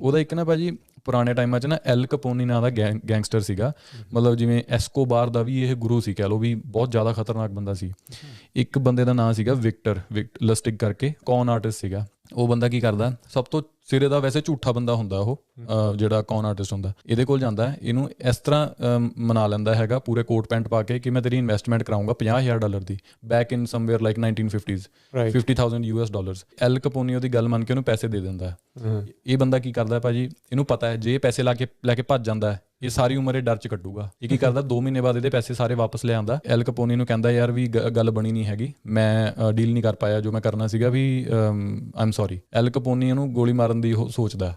ਉਹਦਾ ਇੱਕ ਨਾ ਭਾਜੀ ਪੁਰਾਣੇ ਟਾਈਮਾਂ 'ਚ ਨਾ ਐਲ ਕਪੋਨੀ ਨਾਂ ਦਾ ਗੈਂਗ- ਗੈਂਗਸਟਰ ਸੀਗਾ। ਮਤਲਬ ਜਿਵੇਂ ਐਸਕੋਬਾਰ ਦਾ ਵੀ ਇਹ ਗੁਰੂ ਸੀ ਕਹ ਲਓ ਵੀ ਬਹੁਤ ਜ਼ਿਆਦਾ ਖਤਰਨਾਕ ਬੰਦਾ ਸੀ। ਇੱਕ ਬੰਦੇ ਦਾ ਨਾਮ ਸੀਗਾ ਵਿਕਟਰ ਵਿਕਟ ਲਸਟਿਕ ਕਰਕੇ ਕੌਨ ਆਰਟਿਸਟ ਸੀਗਾ। ਉਹ ਬੰਦਾ ਕੀ ਕਰਦਾ ਸਭ ਤੋਂ ਸਿਰੇ ਦਾ ਵੈਸੇ ਝੂਠਾ ਬੰਦਾ ਹੁੰਦਾ ਉਹ ਜਿਹੜਾ ਕੌਨ ਆਰਟਿਸਟ ਹੁੰਦਾ। ਇਹਦੇ ਕੋਲ ਜਾਂਦਾ ਇਹਨੂੰ ਇਸ ਤਰ੍ਹਾਂ ਮਨਾ ਲੈਂਦਾ ਹੈਗਾ ਪੂਰੇ ਕੋਟ ਪੈਂਟ ਪਾ ਕੇ ਕਿ ਮੈਂ ਤੇਰੀ ਇਨਵੈਸਟਮੈਂਟ ਕਰਾਉਂਗਾ 50000 dollar the back in somewhere like 1950s Right. 50000 US dollars Al Capone ਉਹਦੀ ਗੱਲ ਮੰਨ ਕੇ ਉਹਨੂੰ ਪੈਸੇ ਦੇ ਦਿੰਦਾ ਇਹ ਬੰਦਾ ਕੀ ਕਰਦਾ ਹੈ ਭਾਜੀ? ਇਹਨੂੰ ਪਤਾ ਹੈ ਜੇ ਪੈਸੇ ਲਾ ਕੇ ਲੈ ਕੇ ਭੱਜ ਜਾਂਦਾ ਹੈ ਇਹ ਸਾਰੀ ਉਮਰ ਇਹ ਡਰ ਚ ਕੱਢੂਗਾ। ਇਹ ਕੀ ਕਰਦਾ 2 ਮਹੀਨੇ ਬਾਅਦ ਇਹਦੇ ਪੈਸੇ ਸਾਰੇ ਵਾਪਸ ਲੈ ਆਂਦਾ ਐਲ ਕਪੋਨੀ ਨੂੰ ਕਹਿੰਦਾ ਯਾਰ ਵੀ ਗੱਲ ਬਣੀ ਨਹੀਂ ਹੈਗੀ। ਮੈਂ ਡੀਲ ਨਹੀਂ ਕਰ ਪਾਇਆ ਜੋ ਮੈਂ ਕਰਨਾ ਸੀਗਾ ਵੀ ਆਮ ਸੌਰੀ ਐਲ ਕਪੋਨੀ ਇਹਨੂੰ ਗੋਲੀ ਮਾਰਨ ਦੀ ਉਹ ਸੋਚਦਾ।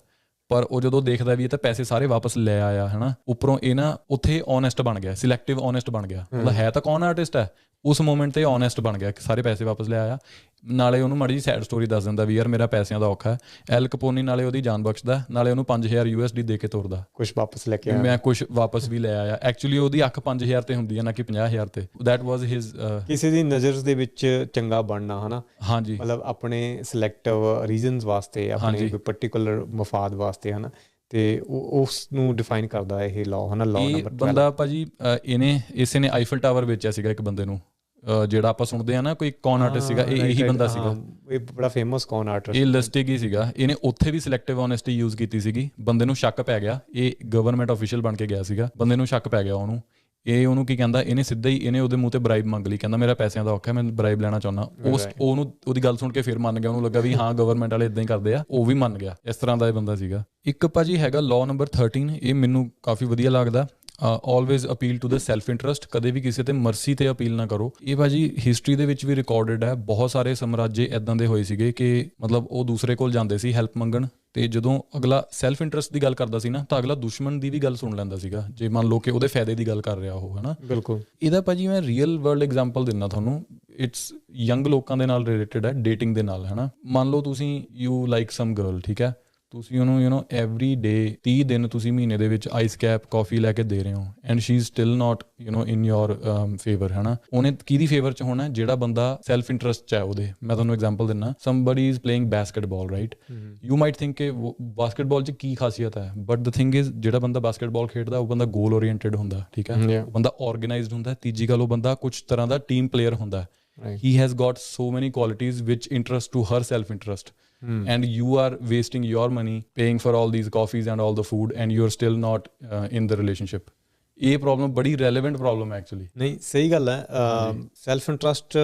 ਪਰ ਉਹ ਜਦੋਂ ਦੇਖਦਾ ਵੀ ਇਹ ਤਾਂ ਪੈਸੇ ਸਾਰੇ ਵਾਪਸ ਲੈ ਆਇਆ ਹਨਾ ਉੱਪਰੋਂ ਇਹ ਨਾ ਉੱਥੇ ਓਨੈਸਟ ਬਣ ਗਿਆ ਸਿਲੈਕਟਿਵ ਓਨੈਸਟ ਬਣ ਗਿਆ। ਮਤਲਬ ਹੈ ਤਾਂ ਕੌਣ ਆਰਟਿਸਟ ਹੈ? ਉਸ ਮੂਮੈਂਟ ਤੇ ਓਨੈਸਟ ਬਣ ਗਿਆ ਕਿ ਸਾਰੇ ਪੈਸੇ ਵਾਪਸ ਲੈ ਆਇਆ। ਨਾਲੇ ਉਹਨੂੰ ਮਾੜੀ ਸੈਡ ਸਟੋਰੀ ਦੱਸ ਦਿੰਦਾ ਵੀ ਯਾਰ ਮੇਰਾ ਪੈਸਿਆਂ ਦਾ ਔਖਾ ਹੈ। ਐਲ ਕਪੋਨੀ ਨਾਲੇ ਉਹਦੀ ਜਾਨ ਬਖਸ਼ਦਾ ਨਾਲੇ ਉਹਨੂੰ 5000 ਯੂਐਸਡੀ ਦੇ ਕੇ ਤੋਰਦਾ। ਕੁਝ ਵਾਪਸ ਲੈ ਕੇ ਆਇਆ। ਮੈਂ ਕੁਝ ਵਾਪਸ ਵੀ ਲੈ ਆਇਆ। ਐਕਚੁਅਲੀ ਉਹਦੀ ਅੱਖ 5000 ਤੇ ਹੁੰਦੀ ਹੈ ਨਾ ਕਿ 50000 ਤੇ। ਦੈਟ ਵਾਸ ਹਿਸ ਕਿਸੇ ਦੀ ਨਜ਼ਰ ਦੇ ਵਿੱਚ ਚੰਗਾ ਬਣਨਾ ਹਨਾ? ਹਾਂਜੀ। ਮਤਲਬ ਆਪਣੇ ਸਿਲੈਕਟਿਵ ਰੀਜ਼ਨਸ ਵਾਸਤੇ ਆਪਣੇ ਕੋਈ ਪਾਰਟਿਕੂਲਰ ਮਫਾਦ ਵਾਸਤੇ ਹਨਾ? ਤੇ ਉਸ ਨੂੰ ਡਿਫਾਈਨ ਕਰਦਾ ਇਹ ਲਾਅ ਹਨਾ? ਲਾਅ ਨੰਬਰ ਬੰਦਾ ਭਾਜੀ ਇਹਨੇ ਇਸੇ ਨੇ ਆਈਫਲ ਟਾਵਰ ਵੇਚਿਆ ਸੀਗਾ ਇੱਕ ਬੰਦੇ ਨੂੰ। ਜਿਹੜਾ ਆਪਾਂ ਸੁਣਦੇ ਆ ਨਾ ਕੋਈ ਕੌਨ ਆਰਟਿਸਟ ਸੀਗਾ ਇਹ ਇਹੀ ਬੰਦਾ ਸੀਗਾ। ਇਹ ਬੜਾ ਫੇਮਸ ਕੌਨ ਆਰਟਿਸਟ ਇਹ ਲਿਸਟਿਕ ਹੀ ਸੀਗਾ? ਇਹਨੇ ਉੱਥੇ ਵੀ ਸਿਲੈਕਟਿਵ ਓਨੈਸਟੀ ਯੂਜ਼ ਕੀਤੀ ਸੀਗੀ। ਬੰਦੇ ਨੂੰ ਸ਼ੱਕ ਪੈ ਗਿਆ। ਇਹ ਗਵਰਨਮੈਂਟ ਅਫੀਸ਼ੀਅਲ ਬਣ ਕੇ ਗਿਆ ਸੀਗਾ। ਬੰਦੇ ਨੂੰ ਸ਼ੱਕ ਪੈ ਗਿਆ ਉਹਨੂੰ। ਇਹ ਉਹਨੂੰ ਕੀ ਕਹਿੰਦਾ ਇਹਨੇ ਸਿੱਧਾ ਹੀ ਇਹਨੇ ਉਹਦੇ ਮੂੰਹ ਤੇ ਬ੍ਰਾਈਬ ਮੰਗ ਲਈ। ਕਹਿੰਦਾ ਮੇਰਾ ਪੈਸਿਆਂ ਦਾ ਔਖਾ ਮੈਂ ਬ੍ਰਾਈਬ ਲੈਣਾ ਚਾਹੁੰਦਾ। ਉਸ ਉਹਨੂੰ ਉਹਦੀ ਗੱਲ ਸੁਣ ਕੇ ਫਿਰ ਮੰਨ ਗਿਆ। ਉਹਨੂੰ ਲੱਗਾ ਵੀ ਹਾਂ ਗਵਰਨਮੈਂਟ ਵਾਲੇ ਇਦਾਂ ਹੀ ਕਰਦੇ ਆ। ਉਹ ਵੀ ਮੰਨ ਗਿਆ। ਇਸ ਤਰ੍ਹਾਂ ਦਾ ਇਹ ਬੰਦਾ ਸੀਗਾ। ਇੱਕ ਭਾਜੀ ਹੈਗਾ ਲਾਅ ਨੰਬਰ 13 ਇਹ ਮੈਨੂੰ ਕਾਫੀ ਵਧੀਆ ਲੱਗਦਾ। Always appeal to the self interest ਕਦੇ ਵੀ ਕਿਸੇ ਤੇ ਮਰਸੀ ਤੇ ਅਪੀਲ ਨਾ ਕਰੋ। ਇਹ ਭਾਜੀ ਹਿਸਟਰੀ ਦੇ ਵਿੱਚ ਵੀ ਰਿਕਾਰਡਡ ਹੈ। ਬਹੁਤ ਸਾਰੇ ਸਮਰਾਜੇ ਇਦਾਂ ਦੇ ਹੋਏ ਸੀਗੇ ਕਿ ਮਤਲਬ ਉਹ ਦੂਸਰੇ ਕੋਲ ਜਾਂਦੇ ਸੀ ਹੈਲਪ ਮੰਗਣ ਤੇ ਜਦੋਂ ਅਗਲਾ ਸੈਲਫ ਇੰਟਰਸਟ ਦੀ ਗੱਲ ਕਰਦਾ ਸੀ ਨਾ ਤਾਂ ਅਗਲਾ ਦੁਸ਼ਮਣ ਦੀ ਵੀ ਗੱਲ ਸੁਣ ਲੈਂਦਾ ਸੀਗਾ। ਜੇ ਮੰਨ ਲਓ ਕਿ ਉਹਦੇ ਫਾਇਦੇ ਦੀ ਗੱਲ ਕਰ ਰਿਹਾ ਉਹ ਹਨਾ? ਬਿਲਕੁਲ। ਇਹਦਾ ਭਾਜੀ ਮੈਂ ਰੀਅਲ ਵਰਲਡ ਐਗਜ਼ਾਮਪਲ ਦਿੰਦਾ ਤੁਹਾਨੂੰ। ਇਟਸ ਯੰਗ ਲੋਕਾਂ ਦੇ ਨਾਲ ਰਿਲੇਟਡ ਹੈ ਡੇਟਿੰਗ ਦੇ ਨਾਲ ਹਨਾ? ਮੰਨ ਲਓ ਤੁਸੀਂ ਯੂ ਲਾਈਕ ਸਮ ਗਰਲ ਠੀਕ ਹੈ? ਤੁਸੀਂ ਉਹਨੂੰ ਯੂ نو ਐਵਰੀ ਡੇ 30 ਦਿਨ ਤੁਸੀਂ ਮਹੀਨੇ ਦੇ ਵਿੱਚ ਆਈਸ ਕੈਪ ਕਾਫੀ ਲੈ ਕੇ ਦੇ ਰਹੇ ਹੋ and she is still not you know in your favour ਹੈਨਾ ਉਹਨੇ ਕਿਹਦੀ ਫੇਵਰ ਚ ਹੋਣਾ ਹੈ? ਜਿਹੜਾ ਬੰਦਾ ਸੈਲਫ ਇੰਟਰਸਟ ਚ ਹੈ ਉਹਦੇ ਮੈਂ ਤੁਹਾਨੂੰ ਐਗਜ਼ਾਮਪਲ ਦਿੰਨਾ somebody is playing basketball right you might think ਕਿ ਬਾਸਕਟਬਾਲ ਚ ਕੀ ਖਾਸੀਅਤ ਹੈ ਬਟ ਦ ਥਿੰਗ ਇਜ਼ ਜਿਹੜਾ ਬੰਦਾ ਬਾਸਕਟਬਾਲ ਖੇਡਦਾ ਉਹ ਬੰਦਾ ਗੋਲ ਓਰੀਐਂਟਡ ਹੁੰਦਾ ਠੀਕ ਹੈ Yeah. ਉਹ ਬੰਦਾ ਆਰਗੇਨਾਈਜ਼ਡ ਹੁੰਦਾ ਹੈ। ਤੀਜੀ ਗੱਲ ਉਹ ਬੰਦਾ ਕੁਝ ਤਰ੍ਹਾਂ ਦਾ ਟੀਮ ਪਲੇਅਰ ਹੁੰਦਾ Right. He has got so many qualities which interest to her self interest and you are wasting your money paying for all these coffees and all the food and you're still not uh, in the relationship. ਇਹ problem ਬੜੀ relevant problem ਹੈ actually ਨਹੀਂ ਸਹੀ ਗੱਲ ਹੈ self interest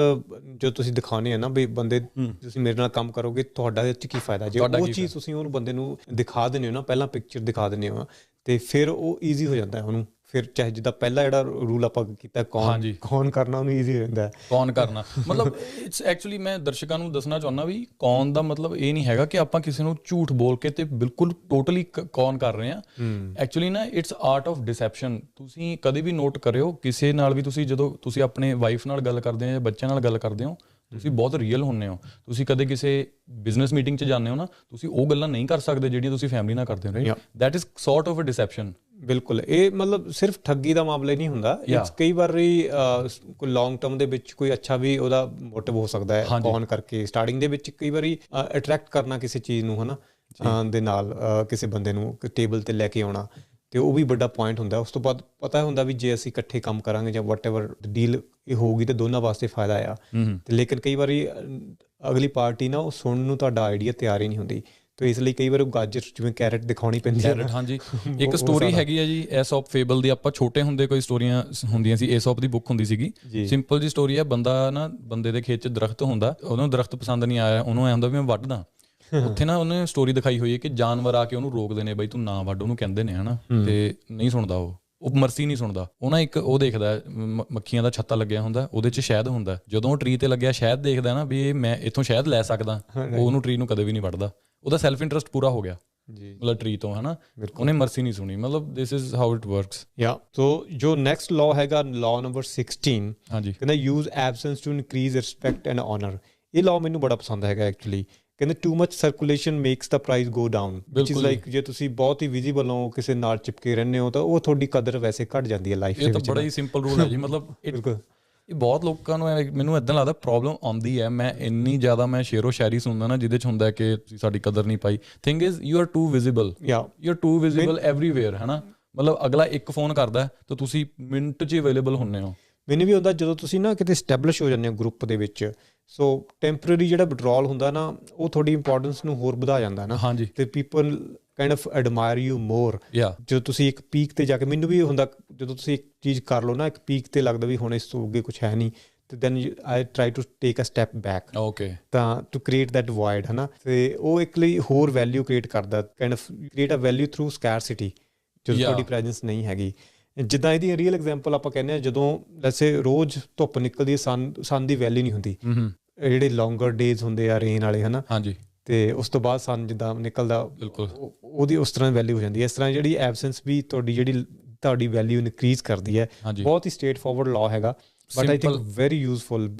ਜੋ ਤੁਸੀਂ ਦਿਖਾਉਨੇ ਆ ਨਾ ਵੀ ਬੰਦੇ ਤੁਸੀਂ ਮੇਰੇ ਨਾਲ ਕੰਮ ਕਰੋਗੇ ਤੁਹਾਡਾ ਇਹ 'ਚ ਕੀ ਫਾਇਦਾ ਜੇ ਉਹ ਚੀਜ਼ ਤੁਸੀਂ ਉਹਨੂੰ ਬੰਦੇ ਨੂੰ ਦਿਖਾ ਦਿੰਦੇ ਹੋ ਨਾ ਪਹਿਲਾਂ ਪਿਕਚਰ ਦਿਖਾ ਦਿੰਦੇ ਹੋ ਤੇ ਫਿਰ ਉਹ ਈਜ਼ੀ ਹੋ ਜਾਂਦਾ ਹੈ ਉਹਨੂੰ ਫਿਰ ਚਾਹੇ ਜਿੱਦਾਂ ਪਹਿਲਾ ਜਿਹੜਾ ਰੂਲ ਆਪਾਂ ਕੀਤਾ ਕੌਣ। ਕੌਣ ਕਰਨਾ ਉਹਨੂੰ ਈਜ਼ੀ ਹੈ। ਕੌਣ ਕਰਨਾ? ਮਤਲਬ ਇਟਸ ਐਕਚੁਅਲੀ ਮੈਂ ਦਰਸ਼ਕਾਂ ਨੂੰ ਦੱਸਣਾ ਚਾਹੁੰਦਾ ਵੀ ਕੌਣ ਦਾ ਮਤਲਬ ਇਹ ਨਹੀਂ ਹੈਗਾ ਕਿ ਆਪਾਂ ਕਿਸੇ ਨੂੰ ਝੂਠ ਬੋਲ ਕੇ ਤੇ ਬਿਲਕੁਲ ਟੋਟਲੀ ਕੌਣ ਕਰ ਰਹੇ ਆ ਐਕਚੁਅਲੀ ਨਾ ਇਟਸ ਆਰਟ ਆਫ ਡਿਸੈਪਸ਼ਨ ਤੁਸੀਂ ਕਦੇ ਵੀ ਨੋਟ ਕਰਿਓ ਕਿਸੇ ਨਾਲ ਵੀ ਤੁਸੀਂ ਜਦੋਂ ਤੁਸੀਂ ਆਪਣੇ ਵਾਈਫ ਨਾਲ ਗੱਲ ਕਰਦੇ ਹੋ ਜਾਂ ਬੱਚਿਆਂ ਨਾਲ ਗੱਲ ਕਰਦੇ ਹੋ ਤੁਸੀਂ ਬਹੁਤ ਰੀਅਲ ਹੁੰਨੇ ਹੋ। ਤੁਸੀਂ ਕਦੇ ਕਿਸੇ ਬਿਜ਼ਨਸ ਮੀਟਿੰਗ 'ਚ ਜਾਂਦੇ ਹੋ ਨਾ ਤੁਸੀਂ ਉਹ ਗੱਲਾਂ ਨਹੀਂ ਕਰ ਸਕਦੇ ਜਿਹੜੀਆਂ ਤੁਸੀਂ ਫੈਮਿਲੀ ਨਾਲ ਕਰਦੇ ਹੋ right. That is sort of a deception ਬਿਲਕੁਲ ਇਹ ਮਤਲਬ ਸਿਰਫ ਠੱਗੀ ਦਾ ਮਾਮਲਾ ਹੀ ਨਹੀਂ ਹੁੰਦਾ. ਇਟਸ ਕਈ ਵਾਰੀ ਕੋਈ ਲੌਂਗ ਟਰਮ ਦੇ ਵਿੱਚ ਕੋਈ ਅੱਛਾ ਵੀ ਉਹਦਾ ਮੋਟਿਵ ਹੋ ਸਕਦਾ ਹੈ ਕੌਣ ਕਰਕੇ। ਸਟਾਰਟਿੰਗ ਦੇ ਵਿੱਚ ਕਈ ਵਾਰੀ ਅਟਰੈਕਟ ਕਰਨਾ ਕਿਸੇ ਚੀਜ਼ ਨੂੰ ਹਨਾ? ਦੇ ਨਾਲ ਕਿਸੇ ਬੰਦੇ ਨੂੰ ਟੇਬਲ ਤੇ ਲੈ ਕੇ ਆਉਣਾ। ਤੇ ਉਹ ਵੀ ਵੱਡਾ ਪੁਆਇੰਟ ਹੁੰਦਾ। ਉਸ ਤੋਂ ਬਾਅਦ ਪਤਾ ਹੁੰਦਾ ਵੀ ਜੇ ਅਸੀਂ ਇਕੱਠੇ ਕੰਮ ਕਰਾਂਗੇ ਜਾਂ ਵਟਐਵਰ ਡੀਲ ਇਹ ਹੋਊਗੀ ਤੇ ਦੋਨਾਂ ਵਾਸਤੇ ਫਾਇਦਾ ਆ। ਤੇ ਲੇਕਿਨ ਕਈ ਵਾਰੀ ਅਗਲੀ ਪਾਰਟੀ ਨਾ ਉਹ ਸੁਣਨ ਨੂੰ ਤੁਹਾਡਾ ਆਈਡੀਆ ਤਿਆਰ ਹੀ ਨਹੀਂ ਹੁੰਦੀ। ਤੇ ਇਸ ਲਈ ਕਈ ਵਾਰ ਉਹ ਗਾਜਰ ਜਿਵੇਂ ਕੈਰਟ ਦਿਖਾਉਣੀ ਪੈਂਦੀ ਹੈ ਕੈਰਟ ਹਾਂਜੀ। ਇੱਕ ਸਟੋਰੀ ਹੈਗੀ ਹੈ ਜੀ ਐਸੋਪ ਫੇਬਲ ਦੀ। ਆਪਾਂ ਛੋਟੇ ਹੁੰਦੇ ਕੋਈ ਸਟੋਰੀਆਂ ਹੁੰਦੀਆਂ ਸੀ ਐਸੋਪ ਦੀ ਬੁੱਕ ਹੁੰਦੀ ਸੀਗੀ। ਸਿੰਪਲ ਜੀ ਸਟੋਰੀ ਹੈ ਬੰਦਾ ਨਾ ਬੰਦੇ ਦੇ ਖੇਤ 'ਚ ਦਰਖਤ ਹੁੰਦਾ ਉਹਨੂੰ ਦਰਖਤ ਪਸੰਦ ਨਹੀਂ ਆਇਆ ਉਹਨੂੰ ਐਂ ਹੁੰਦਾ ਵੀ ਮੈਂ ਵੱਢਦਾ। ਉੱਥੇ ਨਾ ਉਹਨੇ ਸਟੋਰੀ ਦਿਖਾਈ ਹੋਈ ਹੈ ਕਿ ਜਾਨਵਰ ਆ ਕੇ ਉਹਨੂੰ ਰੋਕਦੇ ਨੇ ਬਈ ਤੂੰ ਨਾ ਵੱਢ ਉਹਨੂੰ ਕਹਿੰਦੇ ਨੇ ਹਨਾ। ਤੇ ਨਹੀਂ ਸੁਣਦਾ ਉਹ। ਉਹ ਮਰਸੀ ਨਹੀਂ ਸੁਣਦਾ। ਉਹ ਨਾ ਇੱਕ ਉਹ ਦੇਖਦਾ ਮੱਖੀਆਂ ਦਾ ਛੱਤਾ ਲੱਗਿਆ ਹੁੰਦਾ ਉਹਦੇ 'ਚ ਸ਼ਹਿਦ ਹੁੰਦਾ। ਜਦੋਂ ਉਹ ਟਰੀ ਤੇ ਲੱਗਿਆ ਸ਼ਹਿਦ ਦੇਖਦਾ ਨਾ ਵੀ ਇਹ ਮੈਂ ਇੱਥੋਂ ਸ਼ਹਿਦ ਲੈ ਸਕਦਾ ਉਹ ਉਹਨੂੰ ਟਰੀ ਨੂੰ ਕਦੇ ਵੀ ਨਹੀਂ ਵੱਢਦਾ। ਉਹਦਾ ਸੈਲਫ ਇੰਟਰਸਟ ਪੂਰਾ ਹੋ ਗਿਆ। ਜੀ। ਮਤਲਬ ਟਰੀ ਤੋਂ ਹਨਾ? ਉਹਨੇ ਮਰਸੀ ਨਹੀਂ ਸੁਣੀ। ਮਤਲਬ this is how it works yeah so ਜੋ ਨੈਕਸਟ ਲਾਅ ਹੈਗਾ ਲਾਅ ਨੰਬਰ 16 ਹਾਂਜੀ। ਕਹਿੰਦਾ use absence to increase respect and honour ਇਹ ਲਾਅ ਮੈਨੂੰ ਬੜਾ ਪਸੰਦ ਹੈਗਾ ਐਕਚੁਅਲੀ ਕਹਿੰਦੇ too much circulation makes the price go down which is like ਜੇ। ਤੁਸੀਂ ਬਹੁਤ ਹੀ ਵਿਜ਼ੀਬਲ ਹੋ ਕਿਸੇ ਨਾਲ ਚਿਪਕੇ ਰਹਿੰਦੇ ਹੋ ਤਾਂ ਉਹ ਤੁਹਾਡੀ ਕਦਰ ਵੈਸੇ ਘਟ ਜਾਂਦੀ ਹੈ ਲਾਈਫ ਦੇ ਇਹ ਤਾਂ ਵਿੱਚ ਬੜਾ ਹੀ ਸਿੰਪਲ ਰੂਲ ਹੈ ਜੀ ਮਤਲਬ ਬਿਲਕੁਲ। ਇਹ ਬਹੁਤ ਲੋਕਾਂ ਨੂੰ ਮੈਨੂੰ ਇਦਾਂ ਲੱਗਦਾ ਪ੍ਰੋਬਲਮ ਆਉਂਦੀ ਹੈ। ਮੈਂ ਇੰਨੀ ਜ਼ਿਆਦਾ ਮੈਂ ਸ਼ੇਰੋ ਸ਼ਾਇਰੀ ਸੁਣਦਾ ਨਾ ਜਿਹਦੇ ਚ ਹੁੰਦਾ ਕਿ ਤੁਸੀਂ ਸਾਡੀ ਕਦਰ ਨਹੀਂ ਪਾਈ। Thing is you are too visible yeah you are too visible everywhere ਹੈਨਾ? ਮਤਲਬ ਅਗਲਾ ਇੱਕ ਫੋਨ ਕਰਦਾ ਤਾਂ ਤੁਸੀਂ ਮਿੰਟ 'ਚ ਅਵੇਲੇਬਲ ਹੁੰਨੇ ਹੋ। ਮੈਨੂੰ ਵੀ ਹੁੰਦਾ ਜਦੋਂ ਤੁਸੀਂ ਨਾ ਕਿਤੇ ਸਟੈਬਲਿਸ਼ ਹੋ ਜਾਂਦੇ ਹੋ ਗਰੁੱਪ ਦੇ ਵਿੱਚ ਸੋ ਟੈਂਪਰੇਰੀ ਜਿਹੜਾ ਵਿਡਰਾਲ ਹੁੰਦਾ ਨਾ ਉਹ ਤੁਹਾਡੀ ਇੰਪੋਰਟੈਂਸ ਨੂੰ ਹੋਰ ਵਧਾ ਜਾਂਦਾ ਨਾ। ਹਾਂਜੀ। ਤੇ people kind of admire you more ਜਦੋਂ ਤੁਸੀਂ ਇੱਕ ਪੀਕ ਤੇ ਜਾ ਕੇ ਮੈਨੂੰ ਵੀ ਹੁੰਦਾ ਜਦੋਂ ਤੁਸੀਂ ਇੱਕ ਚੀਜ਼ ਕਰ ਲਓ ਨਾ ਇੱਕ ਪੀਕ ਤੇ ਲੱਗਦਾ ਵੀ ਹੁਣ ਇਸ ਤੋਂ ਅੱਗੇ ਕੁਝ ਹੈ ਨਹੀਂ ਤੇ then I try to take a step back okay ਤਾਂ ਟੂ ਕ੍ਰੀਏਟ ਦੈਟ ਵਾਇਡ ਹਨਾ। ਤੇ ਉਹ ਇੱਕ ਲਈ ਹੋਰ ਵੈਲਿਊ ਕ੍ਰੀਏਟ ਕਰਦਾ kind of create a value through scarcity ਜਦੋਂ. ਤੁਹਾਡੀ ਪ੍ਰੈਜ਼ੈਂਸ ਨਹੀਂ ਹੈਗੀ। ਜਿੱਦਾਂ ਇਹਦੀ ਰੀਅਲ ਐਗਜ਼ਾਮਪਲ ਆਪਾਂ ਕਹਿੰਦੇ ਆ ਜਦੋਂ ਲੈਟਸ ਰੋਜ਼ ਧੁੱਪ ਨਿਕਲਦੀ ਹੈ ਸਨ ਸਨ ਦੀ ਵੈਲਿਊ ਨਹੀਂ ਹੁੰਦੀ। ਜਿਹੜੇ ਲੌਂਗਰ ਡੇਜ਼ ਹੁੰਦੇ ਆ ਰੇਨ ਵਾਲੇ ਹਨਾ? ਹਾਂਜੀ। ਤੇ ਉਸ ਤੋਂ ਬਾਅਦ ਸਨ ਜਿੱਦਾਂ ਨਿਕਲਦਾ ਬਿਲਕੁਲ। ਉਹ- ਉਹਦੀ ਉਸ ਤਰ੍ਹਾਂ ਵੈਲਿਊ ਹੋ ਜਾਂਦੀ ਹੈ। ਇਸ ਤਰ੍ਹਾਂ ਜਿਹੜੀ ਐਬਸੈਂਸ ਵੀ ਤੁਹਾਡੀ ਜਿਹੜੀ ਤੁਹਾਡੀ ਵੈਲਿਊ ਇਨਕਰੀਜ਼ ਕਰਦੀ ਹੈ ਬਹੁਤ ਹੀ ਸਟ੍ਰੇਟ ਫਾਰਵਰਡ ਲਾਅ ਹੈਗਾ but I think very useful